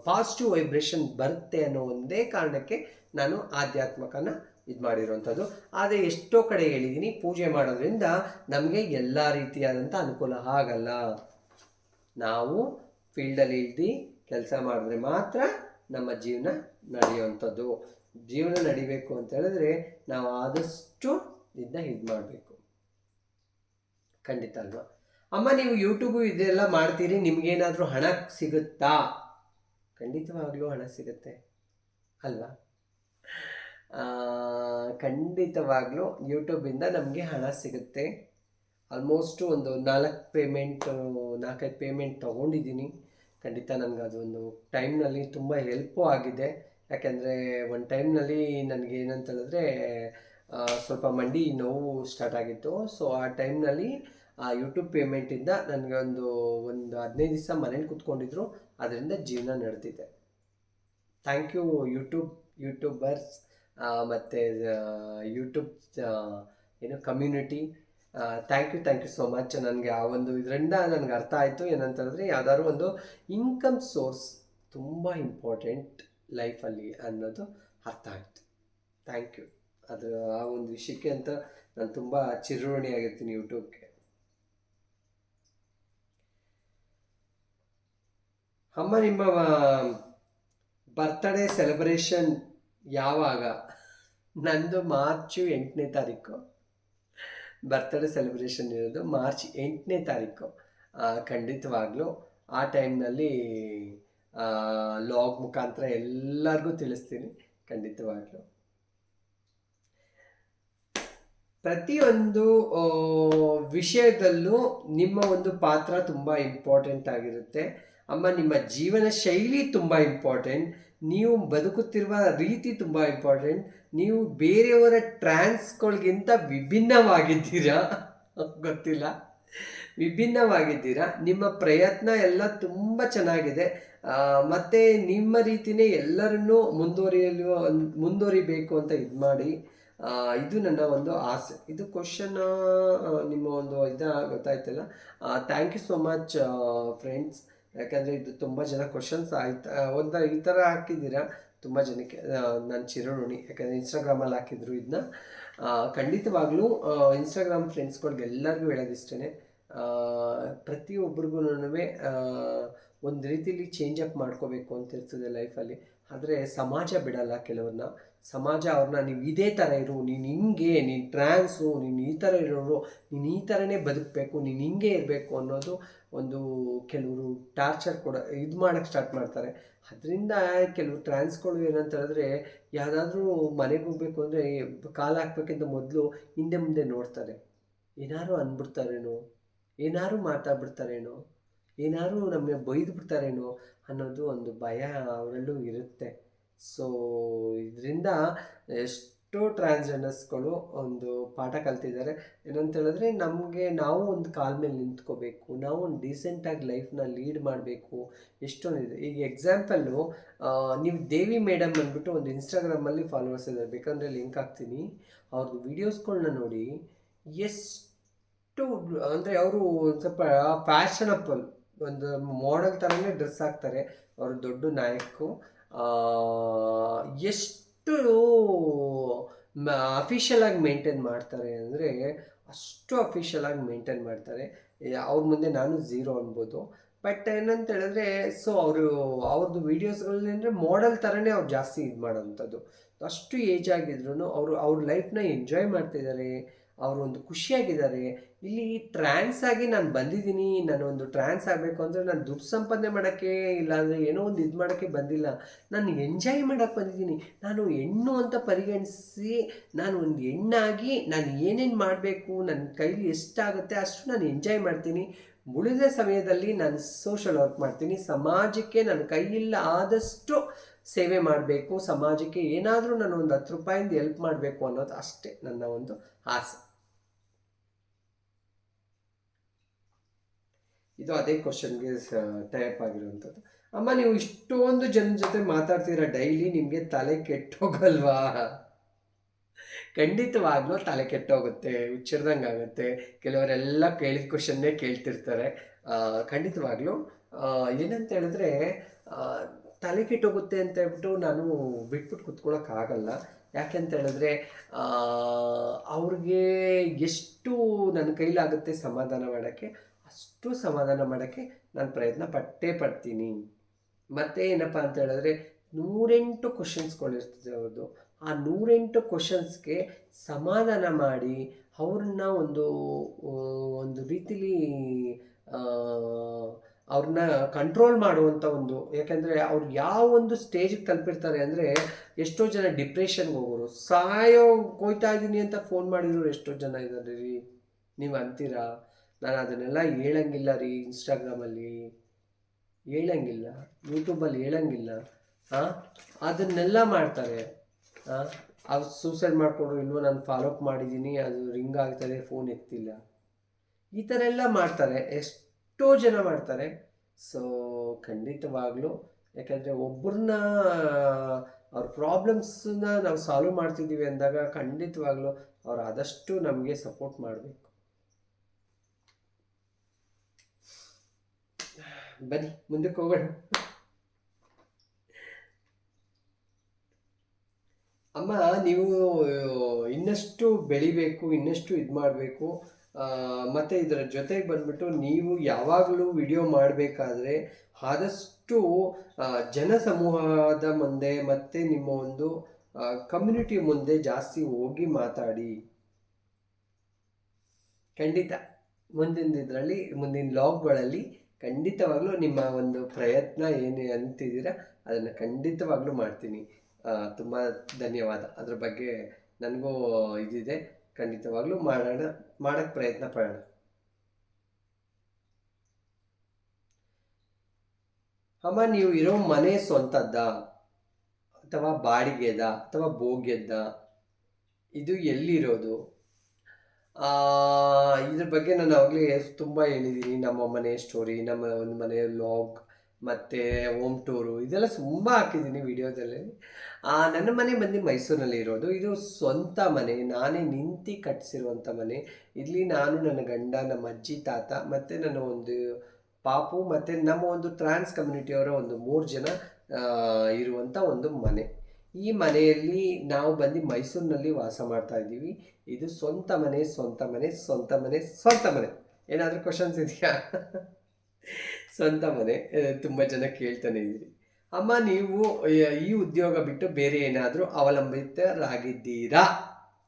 ಪಾಸಿಟಿವ್ ವೈಬ್ರೇಷನ್ ಬರುತ್ತೆ ಅನ್ನೋ ಒಂದೇ ಕಾರಣಕ್ಕೆ ನಾನು ಆಧ್ಯಾತ್ಮಕನ ಇದು ಮಾಡಿರೋವಂಥದ್ದು ಆದರೆ ಎಷ್ಟೋ ಕಡೆ ಹೇಳಿದ್ದೀನಿ ಪೂಜೆ ಮಾಡೋದ್ರಿಂದ ನಮಗೆ ಎಲ್ಲ ರೀತಿಯಾದಂಥ ಅನುಕೂಲ ಆಗಲ್ಲ. ನಾವು ಫೀಲ್ಡಲ್ಲಿ ಇಳ್ದು ಕೆಲಸ ಮಾಡಿದ್ರೆ ಮಾತ್ರ ನಮ್ಮ ಜೀವನ ನಡೆಯುವಂಥದ್ದು. ಜೀವನ ನಡಿಬೇಕು ಅಂತ ಹೇಳಿದ್ರೆ ನಾವು ಆದಷ್ಟು ಇದನ್ನ ಇದು ಮಾಡಬೇಕು. ಖಂಡಿತ ಅಲ್ವಾ? ಅಮ್ಮ, ನೀವು ಯೂಟ್ಯೂಬು ಇದೆಲ್ಲ ಮಾಡ್ತೀರಿ, ನಿಮ್ಗೇನಾದರೂ ಹಣ ಸಿಗುತ್ತಾ? ಖಂಡಿತವಾಗ್ಲೂ ಹಣ ಸಿಗುತ್ತೆ. ಅಲ್ವಾ? ಖಂಡಿತವಾಗಲೂ ಯೂಟ್ಯೂಬಿಂದ ನಮಗೆ ಹಣ ಸಿಗುತ್ತೆ. ಆಲ್ಮೋಸ್ಟು ಒಂದು ನಾಲ್ಕು ಪೇಮೆಂಟ್ ನಾಲ್ಕೈದು ಪೇಮೆಂಟ್ ತೊಗೊಂಡಿದ್ದೀನಿ. ಖಂಡಿತ ನನಗೆ ಅದೊಂದು ಟೈಮ್ನಲ್ಲಿ ತುಂಬ ಹೆಲ್ಪು ಆಗಿದೆ. ಯಾಕೆಂದರೆ ಒಂದು ಟೈಮ್ನಲ್ಲಿ ನನಗೆ ಏನಂತ ಹೇಳಿದ್ರೆ ಸ್ವಲ್ಪ ಮಂಡಿ ನೋವು ಸ್ಟಾರ್ಟ್ ಆಗಿತ್ತು. ಸೊ ಆ ಟೈಮ್ನಲ್ಲಿ ಆ ಯೂಟ್ಯೂಬ್ ಪೇಮೆಂಟಿಂದ ನನಗೆ ಒಂದು ಒಂದು ಹದಿನೈದು ದಿವಸ ಮನೇಲಿ ಕೂತ್ಕೊಂಡಿದ್ರು. ಅದರಿಂದ ಜೀವನ ನಡೆದಿದೆ ಥ್ಯಾಂಕ್ ಯು ಯೂಟ್ಯೂಬ್ ಯೂಟ್ಯೂಬರ್ಸ್ ಮತ್ತು ಯೂಟ್ಯೂಬ್ ಏನು community thank you thank you so much ನನಗೆ ಆ ಒಂದು ಇದರಿಂದ ನನಗೆ ಅರ್ಥ ಆಯಿತು. ಏನಂತಂದರೆ ಯಾವುದಾದ್ರು ಒಂದು ಇನ್ಕಮ್ ಸೋರ್ಸ್ ತುಂಬ ಇಂಪಾರ್ಟೆಂಟ್ ಲೈಫಲ್ಲಿ ಅನ್ನೋದು ಅರ್ಥ ಆಯಿತು. ಥ್ಯಾಂಕ್ ಯು ಅದು ಆ ಒಂದು ವಿಷಯಕ್ಕೆ ಅಂತ ನಾನು ತುಂಬ ಚಿರುಣಿ ಆಗಿರ್ತೀನಿ ಯೂಟ್ಯೂಬ್ಗೆ ಅಮ್ಮ, ನಿಮ್ಮ ಬರ್ತ್ಡೇ ಸೆಲೆಬ್ರೇಷನ್ ಯಾವಾಗ? ನಂದು ಮಾರ್ಚು ಎಂಟನೇ ತಾರೀಕು. ಬರ್ತ್ಡೇ ಸೆಲೆಬ್ರೇಷನ್ ಇರೋದು ಮಾರ್ಚ್ ಎಂಟನೇ ತಾರೀಕು. ಖಂಡಿತವಾಗ್ಲೂ ಆ ಟೈಮ್ನಲ್ಲಿ ಲಾಗ್ ಮುಖಾಂತರ ಎಲ್ಲರಿಗೂ ತಿಳಿಸ್ತೀನಿ, ಖಂಡಿತವಾಗ್ಲೂ. ಪ್ರತಿಯೊಂದು ವಿಷಯದಲ್ಲೂ ನಿಮ್ಮ ಒಂದು ಪಾತ್ರ ತುಂಬ ಇಂಪಾರ್ಟೆಂಟ್ ಆಗಿರುತ್ತೆ. ಅಮ್ಮ, ನಿಮ್ಮ ಜೀವನ ಶೈಲಿ ತುಂಬ ಇಂಪಾರ್ಟೆಂಟ್ ನೀವು ಬದುಕುತ್ತಿರುವ ರೀತಿ ತುಂಬ ಇಂಪಾರ್ಟೆಂಟ್ ನೀವು ಬೇರೆಯವರ ಟ್ರಾನ್ಸ್ಗಳಿಗಿಂತ ವಿಭಿನ್ನವಾಗಿದ್ದೀರಾ? ಗೊತ್ತಿಲ್ಲ. ವಿಭಿನ್ನವಾಗಿದ್ದೀರಾ? ನಿಮ್ಮ ಪ್ರಯತ್ನ ಎಲ್ಲ ತುಂಬ ಚೆನ್ನಾಗಿದೆ. ಮತ್ತು ನಿಮ್ಮ ರೀತಿನೇ ಎಲ್ಲರನ್ನೂ ಮುಂದುವರಿಯಲು, ಮುಂದುವರಿಬೇಕು ಅಂತ ಇದು ಮಾಡಿ. ಇದು ನನ್ನ ಒಂದು ಆಸೆ. ಇದು ಕ್ವಶನ್ ನಿಮ್ಮ ಒಂದು ಇದ ಗೊತ್ತಾಯ್ತಲ್ಲ? Thank you so much friends ಯಾಕಂದರೆ ಇದು ತುಂಬ ಜನ ಕ್ವಶನ್ಸ್ ಆಯ್ತು, ಒಂದು ಈ ಥರ ಹಾಕಿದ್ದೀರಾ? ತುಂಬ ಜನಕ್ಕೆ ನಾನು ಚಿರಋಣಿ, ಯಾಕಂದರೆ ಇನ್ಸ್ಟಾಗ್ರಾಮಲ್ಲಿ ಹಾಕಿದ್ರು ಇದನ್ನ ಖಂಡಿತವಾಗ್ಲೂ ಇನ್ಸ್ಟಾಗ್ರಾಮ್ ಫ್ರೆಂಡ್ಸ್ಗಳಿಗೆ ಎಲ್ಲರಿಗೂ ಹೇಳೋದಿಷ್ಟೇ ಪ್ರತಿಯೊಬ್ಬರಿಗೂ ಒಂದು ರೀತಿಲಿ ಚೇಂಜ್ ಅಪ್ ಮಾಡ್ಕೋಬೇಕು ಅಂತ ಇರ್ತದೆ ಲೈಫಲ್ಲಿ ಆದರೆ ಸಮಾಜ ಬಿಡಲ್ಲ ಕೆಲವ್ರನ್ನ ಸಮಾಜ ಅವ್ರನ್ನ ನೀವು ಇದೇ ಥರ ಇರು, ನೀನು ಹಿಂಗೆ, ನೀನು ಟ್ರಾನ್ಸು ನೀನು ಈ ಥರ ಇರೋರು, ನೀನು ಈ ಥರನೇ ಬದುಕಬೇಕು, ನೀನು ಹಿಂಗೆ ಇರಬೇಕು ಅನ್ನೋದು ಒಂದು ಕೆಲವರು ಟಾರ್ಚರ್ ಕೊಡ, ಇದು ಮಾಡೋಕ್ಕೆ ಸ್ಟಾರ್ಟ್ ಮಾಡ್ತಾರೆ. ಅದರಿಂದ ಕೆಲವು ಟ್ರಾನ್ಸ್ಗಳು ಏನಂತ ಹೇಳಿದ್ರೆ ಯಾವುದಾದ್ರೂ ಮನೆಗೆ ಹೋಗ್ಬೇಕು ಅಂದರೆ ಕಾಲು ಹಾಕ್ಬೇಕಿಂತ ಮೊದಲು ಹಿಂದೆ ಮುಂದೆ ನೋಡ್ತಾರೆ. ಏನಾರು ಅಂದ್ಬಿಡ್ತಾರೇನೋ ಏನಾರು ಮಾತಾಡ್ಬಿಡ್ತಾರೇನೋ, ಏನಾರು ನಮಗೆ ಬೈದು ಬಿಡ್ತಾರೇನೋ ಅನ್ನೋದು ಒಂದು ಭಯ ಅವರಲ್ಲೂ ಇರುತ್ತೆ. ಸೊ ಇದರಿಂದ ಎಷ್ಟೋ ಟ್ರಾನ್ಸ್ಜೆಂಡರ್ಸ್ಗಳು ಒಂದು ಪಾಠ ಕಲ್ತಿದ್ದಾರೆ. ಏನಂತ ಹೇಳಿದ್ರೆ, ನಮಗೆ ನಾವು ಒಂದು ಕಾಲ ಮೇಲೆ ನಿಂತ್ಕೋಬೇಕು, ನಾವು ಒಂದು ಡೀಸೆಂಟಾಗಿ ಲೈಫ್ನ ಲೀಡ್ ಮಾಡಬೇಕು, ಎಷ್ಟೊಂದಿದೆ. ಈಗ ಎಕ್ಸಾಂಪಲ್ಲು ನೀವು ದೇವಿ ಮೇಡಮ್ ಅಂದ್ಬಿಟ್ಟು ಒಂದು ಇನ್ಸ್ಟಾಗ್ರಾಮಲ್ಲಿ ಫಾಲೋವರ್ಸ್ ಇದ್ದಾರೆ. ಬೇಕಂದರೆ ಲಿಂಕ್ ಹಾಕ್ತೀನಿ. ಅವ್ರದ್ದು ವೀಡಿಯೋಸ್ಗಳನ್ನ ನೋಡಿ, ಎಷ್ಟು ಅಂದರೆ ಅವರು ಸ್ವಲ್ಪ ಫ್ಯಾಷನಬಲ್ ಒಂದು ಮಾಡೆಲ್ ಥರನೇ ಡ್ರೆಸ್ ಹಾಕ್ತಾರೆ. ಅವರು ದೊಡ್ಡ ನಾಯಕು ಎಷ್ಟು ಅಫಿಷಿಯಲ್ ಆಗಿ ಮೇಂಟೈನ್ ಮಾಡ್ತಾರೆ ಅಂದರೆ ಅಷ್ಟು ಅಫಿಷಿಯಲ್ ಆಗಿ ಮೇಂಟೈನ್ ಮಾಡ್ತಾರೆ. ಅವ್ರ ಮುಂದೆ ನಾನು ಝೀರೋ ಅನ್ಬೋದು. ಬಟ್ ಏನಂತ ಹೇಳಿದ್ರೆ ಸೊ ಅವರು ಅವ್ರದ್ದು ವೀಡಿಯೋಸ್ಗಳಲ್ಲಿ ಅಂದರೆ ಮಾಡೆಲ್ ಥರನೇ ಅವ್ರು ಜಾಸ್ತಿ ಇದು ಮಾಡೋವಂಥದ್ದು ಅಷ್ಟು ಏಜ್ ಆಗಿದ್ರು ಅವರು, ಅವ್ರ ಲೈಫ್ನ ಎಂಜಾಯ್ ಮಾಡ್ತಿದ್ದಾರೆ. ಅವರು ಒಂದು ಖುಷಿಯಾಗಿದ್ದಾರೆ. ಇಲ್ಲಿ ಟ್ರಾನ್ಸ್ ಆಗಿ ನಾನು ಬಂದಿದ್ದೀನಿ ನಾನು ಒಂದು ಟ್ರಾನ್ಸ್ ಆಗಬೇಕು ಅಂದರೆ ನಾನು ದುಡ್ಡು ಸಂಪಾದನೆ ಮಾಡೋಕ್ಕೆ ಇಲ್ಲಾಂದರೆ ಏನೋ ಒಂದು ಇದು ಮಾಡೋಕ್ಕೆ ಬಂದಿಲ್ಲ. ನಾನು ಎಂಜಾಯ್ ಮಾಡೋಕ್ಕೆ ಬಂದಿದ್ದೀನಿ. ನಾನು ಹೆಣ್ಣು ಅಂತ ಪರಿಗಣಿಸಿ ನಾನು ಒಂದು ಹೆಣ್ಣಾಗಿ ನಾನು ಏನೇನು ಮಾಡಬೇಕು ನನ್ನ ಕೈಲಿ ಎಷ್ಟಾಗುತ್ತೆ ಅಷ್ಟು ನಾನು ಎಂಜಾಯ್ ಮಾಡ್ತೀನಿ. ಉಳಿದ ಸಮಯದಲ್ಲಿ ನಾನು ಸೋಷಲ್ ವರ್ಕ್ ಮಾಡ್ತೀನಿ. ಸಮಾಜಕ್ಕೆ ನನ್ನ ಕೈಯಿಲ್ಲ ಆದಷ್ಟು ಸೇವೆ ಮಾಡಬೇಕು. ಸಮಾಜಕ್ಕೆ ಏನಾದರೂ ನಾನು ಒಂದು ಹತ್ತು ರೂಪಾಯಿಂದ ಹೆಲ್ಪ್ ಮಾಡಬೇಕು ಅನ್ನೋದು ಅಷ್ಟೇ ನನ್ನ ಒಂದು ಆಸೆ. ಇದು ಅದೇ ಕ್ವಶನ್ಗೆ ಟೈಪ್ ಆಗಿರುವಂಥದ್ದು. ಅಮ್ಮ, ನೀವು ಇಷ್ಟೊಂದು ಜನ ಜೊತೆ ಮಾತಾಡ್ತೀರಾ ಡೈಲಿ ನಿಮಗೆ ತಲೆ ಕೆಟ್ಟೋಗಲ್ವಾ ಖಂಡಿತವಾಗ್ಲೂ ತಲೆ ಕೆಟ್ಟೋಗುತ್ತೆ ಹುಚ್ಚಿರ್ದಂಗೆ ಆಗುತ್ತೆ. ಕೆಲವರೆಲ್ಲ ಕೇಳಿದ ಕ್ವಶನ್ನೇ ಕೇಳ್ತಿರ್ತಾರೆ. ಖಂಡಿತವಾಗ್ಲೂ ಏನಂತ ಹೇಳಿದ್ರೆ ತಲೆ ಕೆಟ್ಟೋಗುತ್ತೆ ಅಂತ ಹೇಳ್ಬಿಟ್ಟು ನಾನು ಬಿಟ್ಬಿಟ್ಟು ಕುತ್ಕೊಳ್ಳೋಕ್ಕಾಗಲ್ಲ ಯಾಕೆಂತ ಹೇಳಿದ್ರೆ ಅವ್ರಿಗೆ ಎಷ್ಟು ನನ್ನ ಕೈಲಾಗುತ್ತೆ ಸಮಾಧಾನ ಮಾಡೋಕ್ಕೆ ಅಷ್ಟು ಸಮಾಧಾನ ಮಾಡೋಕ್ಕೆ ನಾನು ಪ್ರಯತ್ನ ಪಟ್ಟೇ ಪಡ್ತೀನಿ. ಮತ್ತೆ ಏನಪ್ಪ ಅಂತ ಹೇಳಿದ್ರೆ ನೂರೆಂಟು ಕ್ವಶನ್ಸ್ಗಳಿರ್ತದೆ ಅವ್ರದ್ದು. ಆ ನೂರೆಂಟು ಕ್ವಶನ್ಸ್ಗೆ ಸಮಾಧಾನ ಮಾಡಿ ಅವ್ರನ್ನ ಒಂದು ಒಂದು ರೀತಿಲಿ ಅವ್ರನ್ನ ಕಂಟ್ರೋಲ್ ಮಾಡುವಂಥ ಒಂದು, ಯಾಕೆಂದರೆ ಅವ್ರು ಯಾವ ಒಂದು ಸ್ಟೇಜಿಗೆ ತಲುಪಿರ್ತಾರೆ ಅಂದರೆ ಎಷ್ಟೋ ಜನ ಡಿಪ್ರೆಷನ್ಗೆ ಹೋಗೋರು. ಸಾಯೋ ಹೋಯ್ತಾ ಇದ್ದೀನಿ ಅಂತ ಫೋನ್ ಮಾಡಿದ್ರು ಎಷ್ಟೋ ಜನ ಇದ್ದಾರೆ ರೀ. ನೀವು ಅಂತೀರಾ? ನಾನು ಅದನ್ನೆಲ್ಲ ಹೇಳಂಗಿಲ್ಲ ರೀ ಇನ್ಸ್ಟಾಗ್ರಾಮಲ್ಲಿ ಹೇಳಂಗಿಲ್ಲ ಯೂಟ್ಯೂಬಲ್ಲಿ ಹೇಳಂಗಿಲ್ಲ. ಹಾಂ ಅದನ್ನೆಲ್ಲ ಮಾಡ್ತಾರೆ. ಹಾಂ ಅದು ಸೂಸೈಡ್ ಮಾಡಿಕೊಂಡ್ರು ಇಲ್ವೋ ನಾನು ಫಾಲೋಅಪ್ ಮಾಡಿದ್ದೀನಿ, ಅದು ರಿಂಗ್ ಆಗ್ತದೆ ಫೋನ್ ಎತ್ತಿಲ್ಲ. ಈ ಥರ ಎಲ್ಲ ಮಾಡ್ತಾರೆ. ಎಷ್ಟೋ ಜನ ಮಾಡ್ತಾರೆ. ಸೊ ಖಂಡಿತವಾಗ್ಲೂ, ಯಾಕಂದರೆ ಒಬ್ಬರನ್ನ ಅವ್ರ ಪ್ರಾಬ್ಲಮ್ಸನ್ನ ನಾವು ಸಾಲ್ವ್ ಮಾಡ್ತಿದ್ದೀವಿ ಅಂದಾಗ ಖಂಡಿತವಾಗ್ಲೂ ಅವ್ರು ಆದಷ್ಟು ನಮಗೆ ಸಪೋರ್ಟ್ ಮಾಡಬೇಕು. ಬನ್ನಿ, ಮುಂದಕ್ಕೆ ಹೋಗೋಣ. ಅಮ್ಮ, ನೀವು, ಇನ್ನಷ್ಟು ಬೆಳಿಬೇಕು, ಇನ್ನಷ್ಟು ಇದು ಮಾಡಬೇಕು ಮತ್ತು ಇದರ ಜೊತೆಗೆ ಬಂದ್ಬಿಟ್ಟು ನೀವು ಯಾವಾಗಲೂ ವಿಡಿಯೋ ಮಾಡಬೇಕಾದ್ರೆ ಆದಷ್ಟು ಜನಸಮೂಹದ ಜನ ಸಮೂಹದ ಮುಂದೆ ಮತ್ತು ನಿಮ್ಮ ಒಂದು ಕಮ್ಯುನಿಟಿ ಮುಂದೆ ಜಾಸ್ತಿ ಹೋಗಿ ಮಾತಾಡಿ. ಖಂಡಿತ. ಮುಂದಿನ ಇದರಲ್ಲಿ, ಮುಂದಿನ ಲಾಗ್ಗಳಲ್ಲಿ ಖಂಡಿತವಾಗ್ಲೂ ನಿಮ್ಮ ಒಂದು ಪ್ರಯತ್ನ ಏನು ಅಂತಿದ್ದೀರಾ, ಅದನ್ನು ಖಂಡಿತವಾಗ್ಲೂ ಮಾಡ್ತೀನಿ. ತುಂಬ ಧನ್ಯವಾದ. ಅದ್ರ ಬಗ್ಗೆ ನನಗೂ ಇದಿದೆ. ಖಂಡಿತವಾಗ್ಲೂ ಮಾಡೋಣ ಮಾಡೋಕ್ಕೆ ಪ್ರಯತ್ನ ಪಡೋಣ. ಅಮ್ಮ, ನೀವು ಇರೋ ಮನೆ ಸ್ವಂತದ್ದ? ಅಥವಾ ಬಾಡಿಗೆದ? ಅಥವಾ ಭೋಗ್ಯದ ಇದು ಎಲ್ಲಿರೋದು? ಇದ್ರ ಬಗ್ಗೆ ನಾನು ಅವಾಗಲೇ ತುಂಬ ಹೇಳಿದ್ದೀನಿ ನಮ್ಮ ಮನೆ ಸ್ಟೋರಿ ನಮ್ಮ ಒಂದು ಮನೆ ಲಾಗ್ ಮತ್ತು ಹೋಮ್ ಟೂರು ಇದೆಲ್ಲ ತುಂಬ ಹಾಕಿದ್ದೀನಿ ವಿಡಿಯೋದಲ್ಲಿ ನನ್ನ ಮನೆ ಬಂದು ಮೈಸೂರಿನಲ್ಲಿ ಇರೋದು. ಇದು ಸ್ವಂತ ಮನೆ. ನಾನೇ ನಿಂತು ಕಟ್ಟಿಸಿರುವಂಥ ಮನೆ. ಇಲ್ಲಿ ನಾನು, ನನ್ನ ಗಂಡ, ನಮ್ಮ ಅಜ್ಜಿ, ತಾತ, ಮತ್ತು ನನ್ನ ಒಂದು ಪಾಪು, ಮತ್ತು ನಮ್ಮ ಒಂದು ಟ್ರಾನ್ಸ್ ಕಮ್ಯುನಿಟಿಯವರ ಒಂದು ಮೂರು ಜನ ಇರುವಂಥ ಒಂದು ಮನೆ. ಈ ಮನೆಯಲ್ಲಿ ನಾವು ಬಂದು ಮೈಸೂರಿನಲ್ಲಿ ವಾಸ ಮಾಡ್ತಾ ಇದ್ದೀವಿ. ಇದು ಸ್ವಂತ ಮನೆ ಸ್ವಂತ ಮನೆ ಸ್ವಂತ ಮನೆ ಸ್ವಂತ ಮನೆ. ಏನಾದರೂ ಕ್ವಶನ್ಸ್ ಇದೆಯಾ? ಸ್ವಂತ ಮನೆ. ತುಂಬ ಜನ ಕೇಳ್ತಾನೆ ಇದ್ದೀರಿ ಅಮ್ಮ, ನೀವು ಈ- ಉದ್ಯೋಗ ಬಿಟ್ಟು ಬೇರೆ ಏನಾದರೂ ಅವಲಂಬಿತರಾಗಿದ್ದೀರಾ?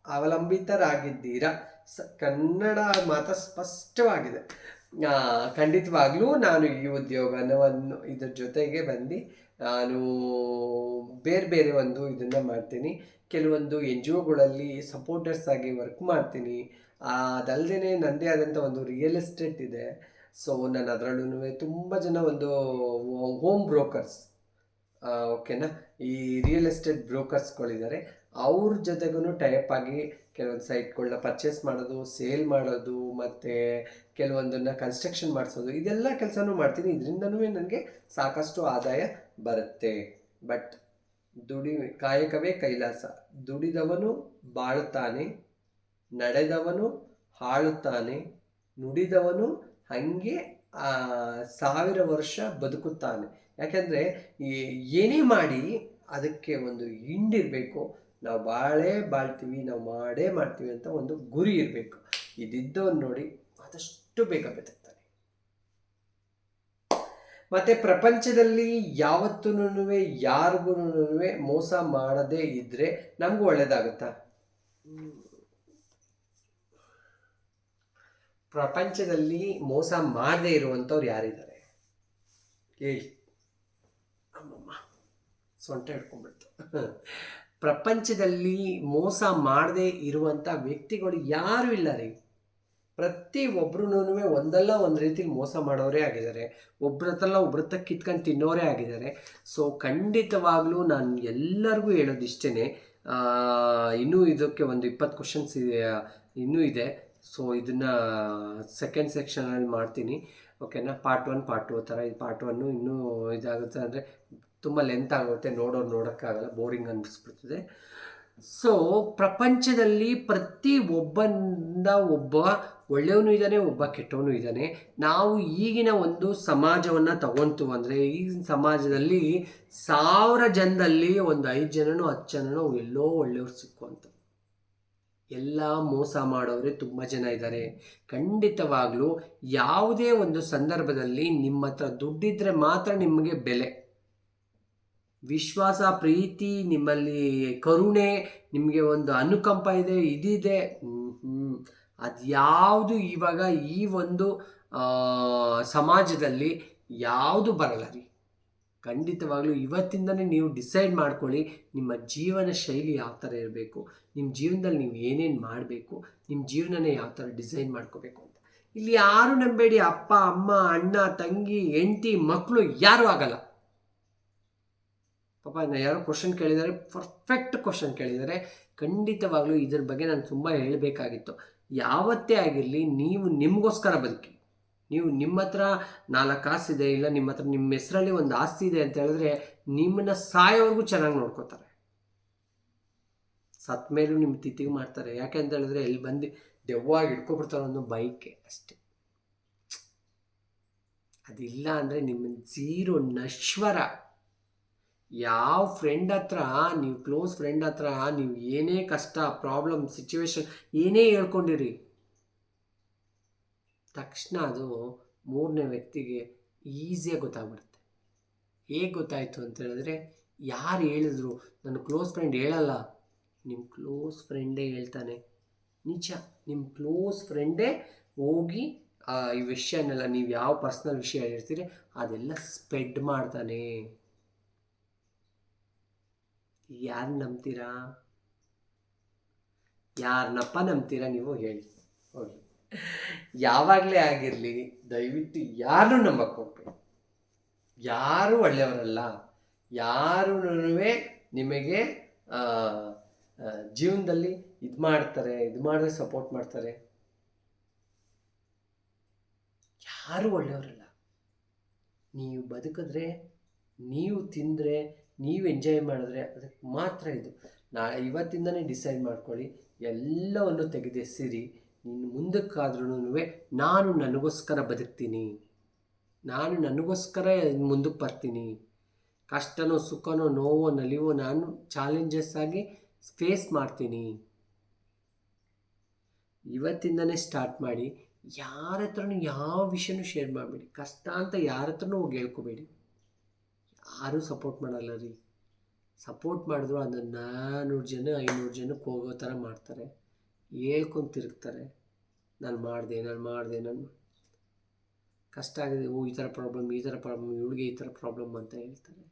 ಅವಲಂಬಿತರಾಗಿದ್ದೀರಾ? ಸ, ಕನ್ನಡ ಮಾತ್ರ ಸ್ಪಷ್ಟವಾಗಿದೆ. ಖಂಡಿತವಾಗ್ಲೂ ನಾನು ಈ ಉದ್ಯೋಗವನ್ನು, ಇದ್ರ ಜೊತೆಗೆ ಬಂದು ನಾನು ಬೇರೆ ಬೇರೆ ಒಂದು ಇದನ್ನು ಮಾಡ್ತೀನಿ. ಕೆಲವೊಂದು ಎನ್ ಜಿ ಒಗಳಲ್ಲಿ ಸಪೋರ್ಟರ್ಸ್ ಆಗಿ ವರ್ಕ್ ಮಾಡ್ತೀನಿ. ಅದಲ್ಲದೆ ನನ್ನದೇ ಆದಂಥ ಒಂದು ರಿಯಲ್ ಎಸ್ಟೇಟ್ ಇದೆ. ಸೊ ನಾನು ಅದರಲ್ಲೂ ತುಂಬ ಜನ ಒಂದು ಹೋಮ್ ಬ್ರೋಕರ್ಸ್ ಓಕೆನಾ ಈ ರಿಯಲ್ ಎಸ್ಟೇಟ್ ಬ್ರೋಕರ್ಸ್ಗಳಿದ್ದಾರೆ ಅವ್ರ ಜೊತೆಗೂ ಟೈಪ್ ಆಗಿ ಕೆಲವೊಂದು ಸೈಟ್ಗಳನ್ನ ಪರ್ಚೇಸ್ ಮಾಡೋದು ಸೇಲ್ ಮಾಡೋದು, ಮತ್ತು ಕೆಲವೊಂದನ್ನು ಕನ್ಸ್ಟ್ರಕ್ಷನ್ ಮಾಡಿಸೋದು, ಇದೆಲ್ಲ ಕೆಲಸನೂ ಮಾಡ್ತೀನಿ. ಇದರಿಂದನೂ ನನಗೆ ಸಾಕಷ್ಟು ಆದಾಯ ಬರುತ್ತೆ. ಬಟ್ ದುಡಿ, ಕಾಯಕವೇ ಕೈಲಾಸ. ದುಡಿದವನು ಬಾಳುತ್ತಾನೆ, ನಡೆದವನು ಹಾಳುತ್ತಾನೆ, ನುಡಿದವನು ಹಾಗೆ ಸಾವಿರ ವರ್ಷ ಬದುಕುತ್ತಾನೆ. ಯಾಕೆಂದರೆ ಏನೇ ಮಾಡಿ ಅದಕ್ಕೆ ಒಂದು ಹಿಂಡಿರಬೇಕು ನಾವು ಬಾಳೇ ಬಾಳ್ತೀವಿ, ನಾವು ಮಾಡೇ ಮಾಡ್ತೀವಿ ಅಂತ ಒಂದು ಗುರಿ ಇರಬೇಕು. ಇದಿದ್ದವನು ನೋಡಿ ಆದಷ್ಟು ಬೇಗ ಬದುಕ್ತಾನೆ ಮತ್ತೆ ಪ್ರಪಂಚದಲ್ಲಿ ಯಾವತ್ತೂ ಯಾರಿಗೂ ಮೋಸ ಮಾಡದೇ ಇದ್ದರೆ ನಮಗೂ ಒಳ್ಳೆಯದಾಗುತ್ತಾ ಪ್ರಪಂಚದಲ್ಲಿ ಮೋಸ ಮಾಡದೇ ಇರುವಂಥವ್ರು ಯಾರಿದ್ದಾರೆ? ಹೇಳಿ ಅಮ್ಮಮ್ಮ, ಸೊಂಟ ಹಿಡ್ಕೊಂಡ್ಬಿಡ್ತು. ಪ್ರಪಂಚದಲ್ಲಿ ಮೋಸ ಮಾಡದೇ ಇರುವಂಥ ವ್ಯಕ್ತಿಗಳು ಯಾರೂ ಇಲ್ಲ ರೀ. ಪ್ರತಿ ಒಬ್ರು ಒಂದಲ್ಲ ಒಂದು ರೀತಿಲಿ ಮೋಸ ಮಾಡೋರೇ ಆಗಿದ್ದಾರೆ. ಒಬ್ರ ಹತ್ರಲ್ಲ ಒಬ್ರ ಕಿತ್ಕೊಂಡು ತಿನ್ನೋರೇ ಆಗಿದ್ದಾರೆ. ಸೊ ಖಂಡಿತವಾಗ್ಲೂ ನಾನು ಎಲ್ಲರಿಗೂ ಹೇಳೋದಿಷ್ಟೇ ಇನ್ನೂ ಇದಕ್ಕೆ ಒಂದು ಇಪ್ಪತ್ತು ಕ್ವಶನ್ಸ್ ಇನ್ನೂ ಇದೆ. ಸೊ ಇದನ್ನು ಸೆಕೆಂಡ್ ಸೆಕ್ಷನಲ್ಲಿ ಮಾಡ್ತೀನಿ. ಓಕೆನಾ ಪಾರ್ಟ್ ಒನ್ ಪಾರ್ಟ್ ಟು ಥರ. ಇದು ಪಾರ್ಟ್ ಒನ್ನು ಇನ್ನೂ ಇದಾಗುತ್ತೆ ಅಂದರೆ ತುಂಬ ಲೆಂತ್ ಆಗುತ್ತೆ, ನೋಡೋರು ನೋಡೋಕ್ಕಾಗಲ್ಲ ಬೋರಿಂಗ್ ಅನ್ನಿಸ್ಬಿಡ್ತದೆ ಸೊ ಪ್ರಪಂಚದಲ್ಲಿ ಪ್ರತಿ ಒಬ್ಬನಿಂದ ಒಬ್ಬ ಒಳ್ಳೆಯವನು ಇದ್ದಾನೆ ಒಬ್ಬ ಕೆಟ್ಟವನು ಇದ್ದಾನೆ ನಾವು ಈಗಿನ ಒಂದು ಸಮಾಜವನ್ನು ತಗೊಂತು ಅಂದರೆ ಈಗಿನ ಸಮಾಜದಲ್ಲಿ ಸಾವಿರ ಜನದಲ್ಲಿ ಒಂದು ಐದು ಜನನೋ, ಹತ್ತು ಜನನೋ ಎಲ್ಲೋ ಒಳ್ಳೆಯವ್ರು ಸಿಕ್ಕುವಂಥ ಎಲ್ಲ ಮೋಸ ಮಾಡೋರೇ ತುಂಬ ಜನ ಇದ್ದಾರೆ ಖಂಡಿತವಾಗಲೂ ಯಾವುದೇ ಒಂದು ಸಂದರ್ಭದಲ್ಲಿ ನಿಮ್ಮ ಹತ್ರ ದುಡ್ಡಿದ್ರೆ ಮಾತ್ರ ನಿಮಗೆ ಬೆಲೆ. ವಿಶ್ವಾಸ, ಪ್ರೀತಿ, ನಿಮ್ಮಲ್ಲಿ ಕರುಣೆ, ನಿಮಗೆ ಒಂದು ಅನುಕಂಪ ಇದೆ, ಇದಿದೆ. ಅದು ಯಾವುದು ಇವಾಗ ಈ ಒಂದು ಸಮಾಜದಲ್ಲಿ ಯಾವುದು ಬರಲ್ಲ ರೀ. ಖಂಡಿತವಾಗಲೂ ಇವತ್ತಿಂದನೇ ನೀವು ಡಿಸೈಡ್ ಮಾಡ್ಕೊಳ್ಳಿ, ನಿಮ್ಮ ಜೀವನ ಶೈಲಿ ಯಾವ ಥರ ಇರಬೇಕು, ನಿಮ್ಮ ಜೀವನದಲ್ಲಿ ನೀವು ಏನೇನು ಮಾಡಬೇಕು, ನಿಮ್ಮ ಜೀವನನೇ ಯಾವ ಥರ ಡಿಸೈನ್ ಮಾಡ್ಕೋಬೇಕು ಅಂತ. ಇಲ್ಲಿ ಯಾರು ನಂಬೇಡಿ, ಅಪ್ಪ, ಅಮ್ಮ, ಅಣ್ಣ, ತಂಗಿ, ಹೆಂಡತಿ ಮಕ್ಕಳು ಯಾರೂ ಆಗಲ್ಲ. ಪಾಪ ಯಾರೋ ಕ್ವಶನ್ ಕೇಳಿದರೆ ಪರ್ಫೆಕ್ಟ್ ಕ್ವಶನ್ ಕೇಳಿದ್ದಾರೆ ಖಂಡಿತವಾಗ್ಲೂ ಇದ್ರ ಬಗ್ಗೆ ನಾನು ತುಂಬ ಹೇಳಬೇಕಾಗಿತ್ತು. ಯಾವತ್ತೇ ಆಗಿರಲಿ, ನೀವು ನಿಮಗೋಸ್ಕರ ಬದುಕಿ. ನೀವು ನಿಮ್ಮ ಹತ್ರ ನಾಲ್ಕು ಇದೆ, ಇಲ್ಲ ನಿಮ್ಮ ಹತ್ರ ನಿಮ್ಮ ಹೆಸರಲ್ಲಿ ಒಂದು ಆಸ್ತಿ ಇದೆ ಅಂತ ಹೇಳಿದ್ರೆ ನಿಮ್ಮನ್ನ ಸಾಯೋವರೆಗೂ ಚೆನ್ನಾಗಿ ನೋಡ್ಕೋತಾರೆ. ಸತ್ ಮೇಲೂ ನಿಮ್ಮ ತಿಥಿಗೆ ಮಾಡ್ತಾರೆ. ಯಾಕೆ ಅಂತ ಹೇಳಿದ್ರೆ ಇಲ್ಲಿ ಬಂದು ದೆವ್ವಾಗಿ ಹಿಡ್ಕೊಬಿಡ್ತಾರೆ ಒಂದು ಬೈಕೆ ಅಷ್ಟೇ. ಅದಿಲ್ಲ ಅಂದರೆ ನಿಮ್ಮ ಜೀರೋ ನಶ್ವರ. ಯಾವ ಫ್ರೆಂಡ್ ಹತ್ರ, ನೀವು ಕ್ಲೋಸ್ ಫ್ರೆಂಡ್ ಹತ್ರ, ನೀವು ಏನೇ ಕಷ್ಟ ಪ್ರಾಬ್ಲಮ್ ಸಿಚುವೇಶನ್ ಏನೇ ಹೇಳ್ಕೊಂಡಿರಿ. ತಕ್ಷಣ ಅದು ಮೂರನೇ ವ್ಯಕ್ತಿಗೆ ಈಸಿಯಾಗಿ ಗೊತ್ತಾಗ್ಬಿಡುತ್ತೆ. ಹೇಗೆ ಗೊತ್ತಾಯಿತು ಅಂತ ಹೇಳಿದ್ರೆ, ಯಾರು ಹೇಳಿದ್ರು, ನನ್ನ ಕ್ಲೋಸ್ ಫ್ರೆಂಡ್ ಹೇಳಲ್ಲ. ನಿಮ್ಮ ಕ್ಲೋಸ್ ಫ್ರೆಂಡೇ ಹೇಳ್ತಾನೆ. ನಿಜ ನಿಮ್ಮ ಕ್ಲೋಸ್ ಫ್ರೆಂಡೇ ಹೋಗಿ ಈ ವಿಷಯನೆಲ್ಲ ನೀವು ಯಾವ ಪರ್ಸ್ನಲ್ ವಿಷಯ ಹೇಳ್ತೀರಿ, ಅದೆಲ್ಲ ಸ್ಪ್ರೆಡ್ ಮಾಡ್ತಾನೆ. ಯಾರು ನಂಬ್ತೀರಾ? ಯಾರನ್ನಪ್ಪ ನಂಬ್ತೀರಾ ನೀವು ಹೇಳಿ. ಹೋಗಿ. ಯಾವಾಗಲೇ ಆಗಿರಲಿ, ದಯವಿಟ್ಟು ಯಾರು ನಂಬಕ್ಕೆ ಹೋಗ್ಬೇಕು ಯಾರು ಒಳ್ಳೆಯವರಲ್ಲ. ಯಾರೂ ನಿಮಗೆ ಜೀವನದಲ್ಲಿ ಇದು ಮಾಡ್ತಾರೆ, ಇದು ಮಾಡಿದ್ರೆ ಸಪೋರ್ಟ್ ಮಾಡ್ತಾರೆ. ಯಾರು ಒಳ್ಳೆಯವರಲ್ಲ. ನೀವು ಬದುಕಿದ್ರೆ, ನೀವು ತಿಂದರೆ ನೀವು ಎಂಜಾಯ್ ಮಾಡಿದ್ರೆ ಅದಕ್ಕೆ ಮಾತ್ರ ಇದು. ನಾ ಇವತ್ತಿಂದನೇ ಡಿಸೈಡ್ ಮಾಡ್ಕೊಳ್ಳಿ, ಎಲ್ಲವನ್ನು ತೆಗೆದೆಸಿರಿ ನೀನು ಮುಂದಕ್ಕಾದ್ರೂ ನಾನು ನನಗೋಸ್ಕರ ಬದುಕ್ತೀನಿ. ನಾನು ನನಗೋಸ್ಕರ ಮುಂದಕ್ಕೆ ಬರ್ತೀನಿ. ಕಷ್ಟನೋ ಸುಖನೋ ನೋವೋ ನಲಿವೋ ನಾನು ಚಾಲೆಂಜಸ್ ಆಗಿ ಫೇಸ್ ಮಾಡ್ತೀನಿ. ಇವತ್ತಿಂದನೇ ಸ್ಟಾರ್ಟ್ ಮಾಡಿ, ಯಾರ ಹತ್ರನೂ ಯಾವ ವಿಷಯನೂ ಶೇರ್ ಮಾಡಬೇಡಿ. ಕಷ್ಟ ಅಂತ ಯಾರ ಹತ್ರನೂ ಹೋಗಿ ಹೇಳ್ಕೊಬೇಡಿ. ಯಾರೂ ಸಪೋರ್ಟ್ ಮಾಡಲ್ಲ ರೀ. ಸಪೋರ್ಟ್ ಮಾಡಿದ್ರು ಅದನ್ನು ನಾನ್ನೂರು ಜನ, ಐನೂರು ಜನಕ್ಕೆ ಹೋಗೋ ಥರ ಮಾಡ್ತಾರೆ. ಹೇಳ್ಕೊಂಡು ತಿರುಗ್ತಾರೆ. ನಾನು ಮಾಡಿದೆ ನಾನು ಮಾಡಿದೆ, ನಾನು ಕಷ್ಟ ಆಗಿದೆ. ಓ, ಈ ಥರ ಪ್ರಾಬ್ಲಮ್ ಈ ಥರ ಪ್ರಾಬ್ಲಮ್ ಇವಳಿಗೆ ಈ ಥರ ಪ್ರಾಬ್ಲಮ್ ಅಂತ ಹೇಳ್ತಾರೆ.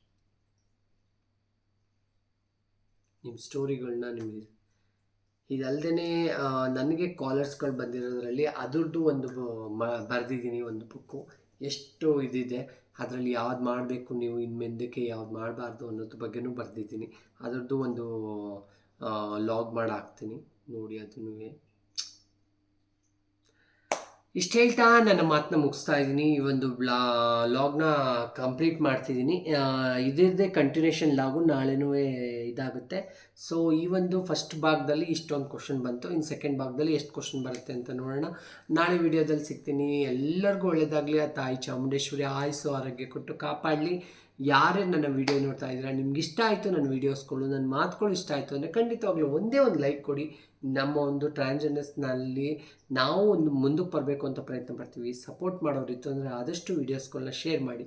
ನಿಮ್ಮ ಸ್ಟೋರಿಗಳನ್ನ ನಿಮಗೆ ಇದಲ್ದೇ ನನಗೆ ಕಾಲರ್ಸ್ಗಳು ಬಂದಿರೋದ್ರಲ್ಲಿ ಅದರದ್ದು ಒಂದು ಬರೆದಿದ್ದೀನಿ ಒಂದು ಬುಕ್ಕು ಎಷ್ಟು ಇದಿದೆ ಅದರಲ್ಲಿ ಯಾವ್ದು ಮಾಡಬೇಕು ನೀವು ಇನ್ನು ಮುಂದಕ್ಕೆ ಯಾವ್ದು ಮಾಡಬಾರ್ದು ಅನ್ನೋದ್ರ ಬಗ್ಗೆನೂ ಬರೆದಿದ್ದೀನಿ. ಅದರದ್ದು ಒಂದು ಲಾಗ್ ಮಾಡಿ ಹಾಕ್ತೀನಿ ನೋಡಿ ಅದನ್ನು ಇಷ್ಟು ಹೇಳ್ತಾ ನನ್ನ ಮಾತನ್ನ ಮುಗಿಸ್ತಾ ಇದ್ದೀನಿ. ಈ ಒಂದು ಬ್ಲಾ, ಲಾಗ್ನ ಕಂಪ್ಲೀಟ್ ಮಾಡ್ತಿದ್ದೀನಿ. ಇದಿರದೆ ಕಂಟಿನ್ಯೂಷನ್ ಲಾಗು ನಾಳೆನೂ ಇದಾಗುತ್ತೆ. ಸೊ ಈ ಒಂದು ಫಸ್ಟ್ ಭಾಗದಲ್ಲಿ ಇಷ್ಟೊಂದು ಕ್ವಶನ್ ಬಂತು. ಇನ್ನು ಸೆಕೆಂಡ್ ಭಾಗದಲ್ಲಿ ಎಷ್ಟು ಕ್ವಶನ್ ಬರುತ್ತೆ ಅಂತ ನೋಡೋಣ. ನಾಳೆ ವಿಡಿಯೋದಲ್ಲಿ ಸಿಗ್ತೀನಿ. ಎಲ್ಲರಿಗೂ ಒಳ್ಳೆಯದಾಗಲಿ ಆ ತಾಯಿ ಚಾಮುಂಡೇಶ್ವರಿ ಆಯಸ್ಸು ಆರೋಗ್ಯ ಕೊಟ್ಟು ಕಾಪಾಡಲಿ. ಯಾರೇ ನನ್ನ ವಿಡಿಯೋ ನೋಡ್ತಾ ಇದ್ದೀರಾ ನಿಮ್ಗೆ ಇಷ್ಟ ಆಯಿತು ನನ್ನ ವೀಡಿಯೋಸ್ಗಳು ನನ್ನ ಮಾತುಗಳು ಇಷ್ಟ ಆಯಿತು ಅಂದರೆ ಖಂಡಿತವಾಗ್ಲೂ ಒಂದೇ ಒಂದು ಲೈಕ್ ಕೊಡಿ. ನಮ್ಮ ಒಂದು ಟ್ರಾನ್ಸ್ಜೆಂಡರ್ಸ್ನಲ್ಲಿ ನಾವು ಒಂದು ಮುಂದಕ್ಕೆ ಬರಬೇಕು ಅಂತ ಪ್ರಯತ್ನ ಪಡ್ತೀವಿ. ಸಪೋರ್ಟ್ ಮಾಡೋರಿತ್ತು ಅಂದರೆ ಆದಷ್ಟು ವೀಡಿಯೋಸ್ಗಳನ್ನ ಶೇರ್ ಮಾಡಿ.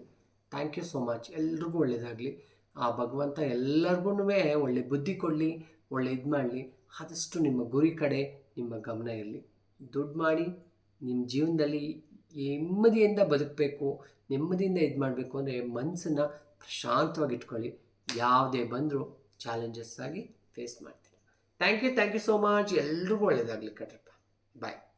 ಥ್ಯಾಂಕ್ ಯು ಸೋ ಮಚ್ ಎಲ್ರಿಗೂ ಒಳ್ಳೆಯದಾಗಲಿ ಆ ಭಗವಂತ ಎಲ್ಲರಿಗೂ ಒಳ್ಳೆ ಬುದ್ಧಿ ಕೊಡಲಿ, ಒಳ್ಳೆ ಇದು ಮಾಡಲಿ. ಆದಷ್ಟು ನಿಮ್ಮ ಗುರಿ ಕಡೆ, ನಿಮ್ಮ ಗಮನ ಇರಲಿ. ದುಡ್ಡು ಮಾಡಿ ನಿಮ್ಮ ಜೀವನದಲ್ಲಿ ನೆಮ್ಮದಿಯಿಂದ ಬದುಕಬೇಕು. ನೆಮ್ಮದಿಯಿಂದ ಇದು ಮಾಡಬೇಕು ಅಂದರೆ ಮನಸ್ಸನ್ನು ಪ್ರಶಾಂತವಾಗಿ ಇಟ್ಕೊಳ್ಳಿ. ಯಾವುದೇ ಬಂದರೂ ಚಾಲೆಂಜಸ್ ಆಗಿ ಫೇಸ್ ಮಾಡ್ತೀನಿ. Thank you thank you so much ಎಲ್ರಿಗೂ ಒಳ್ಳೆಯದಾಗಲಿ ಕಟ್ರಪ್ಪ ಬಾಯ್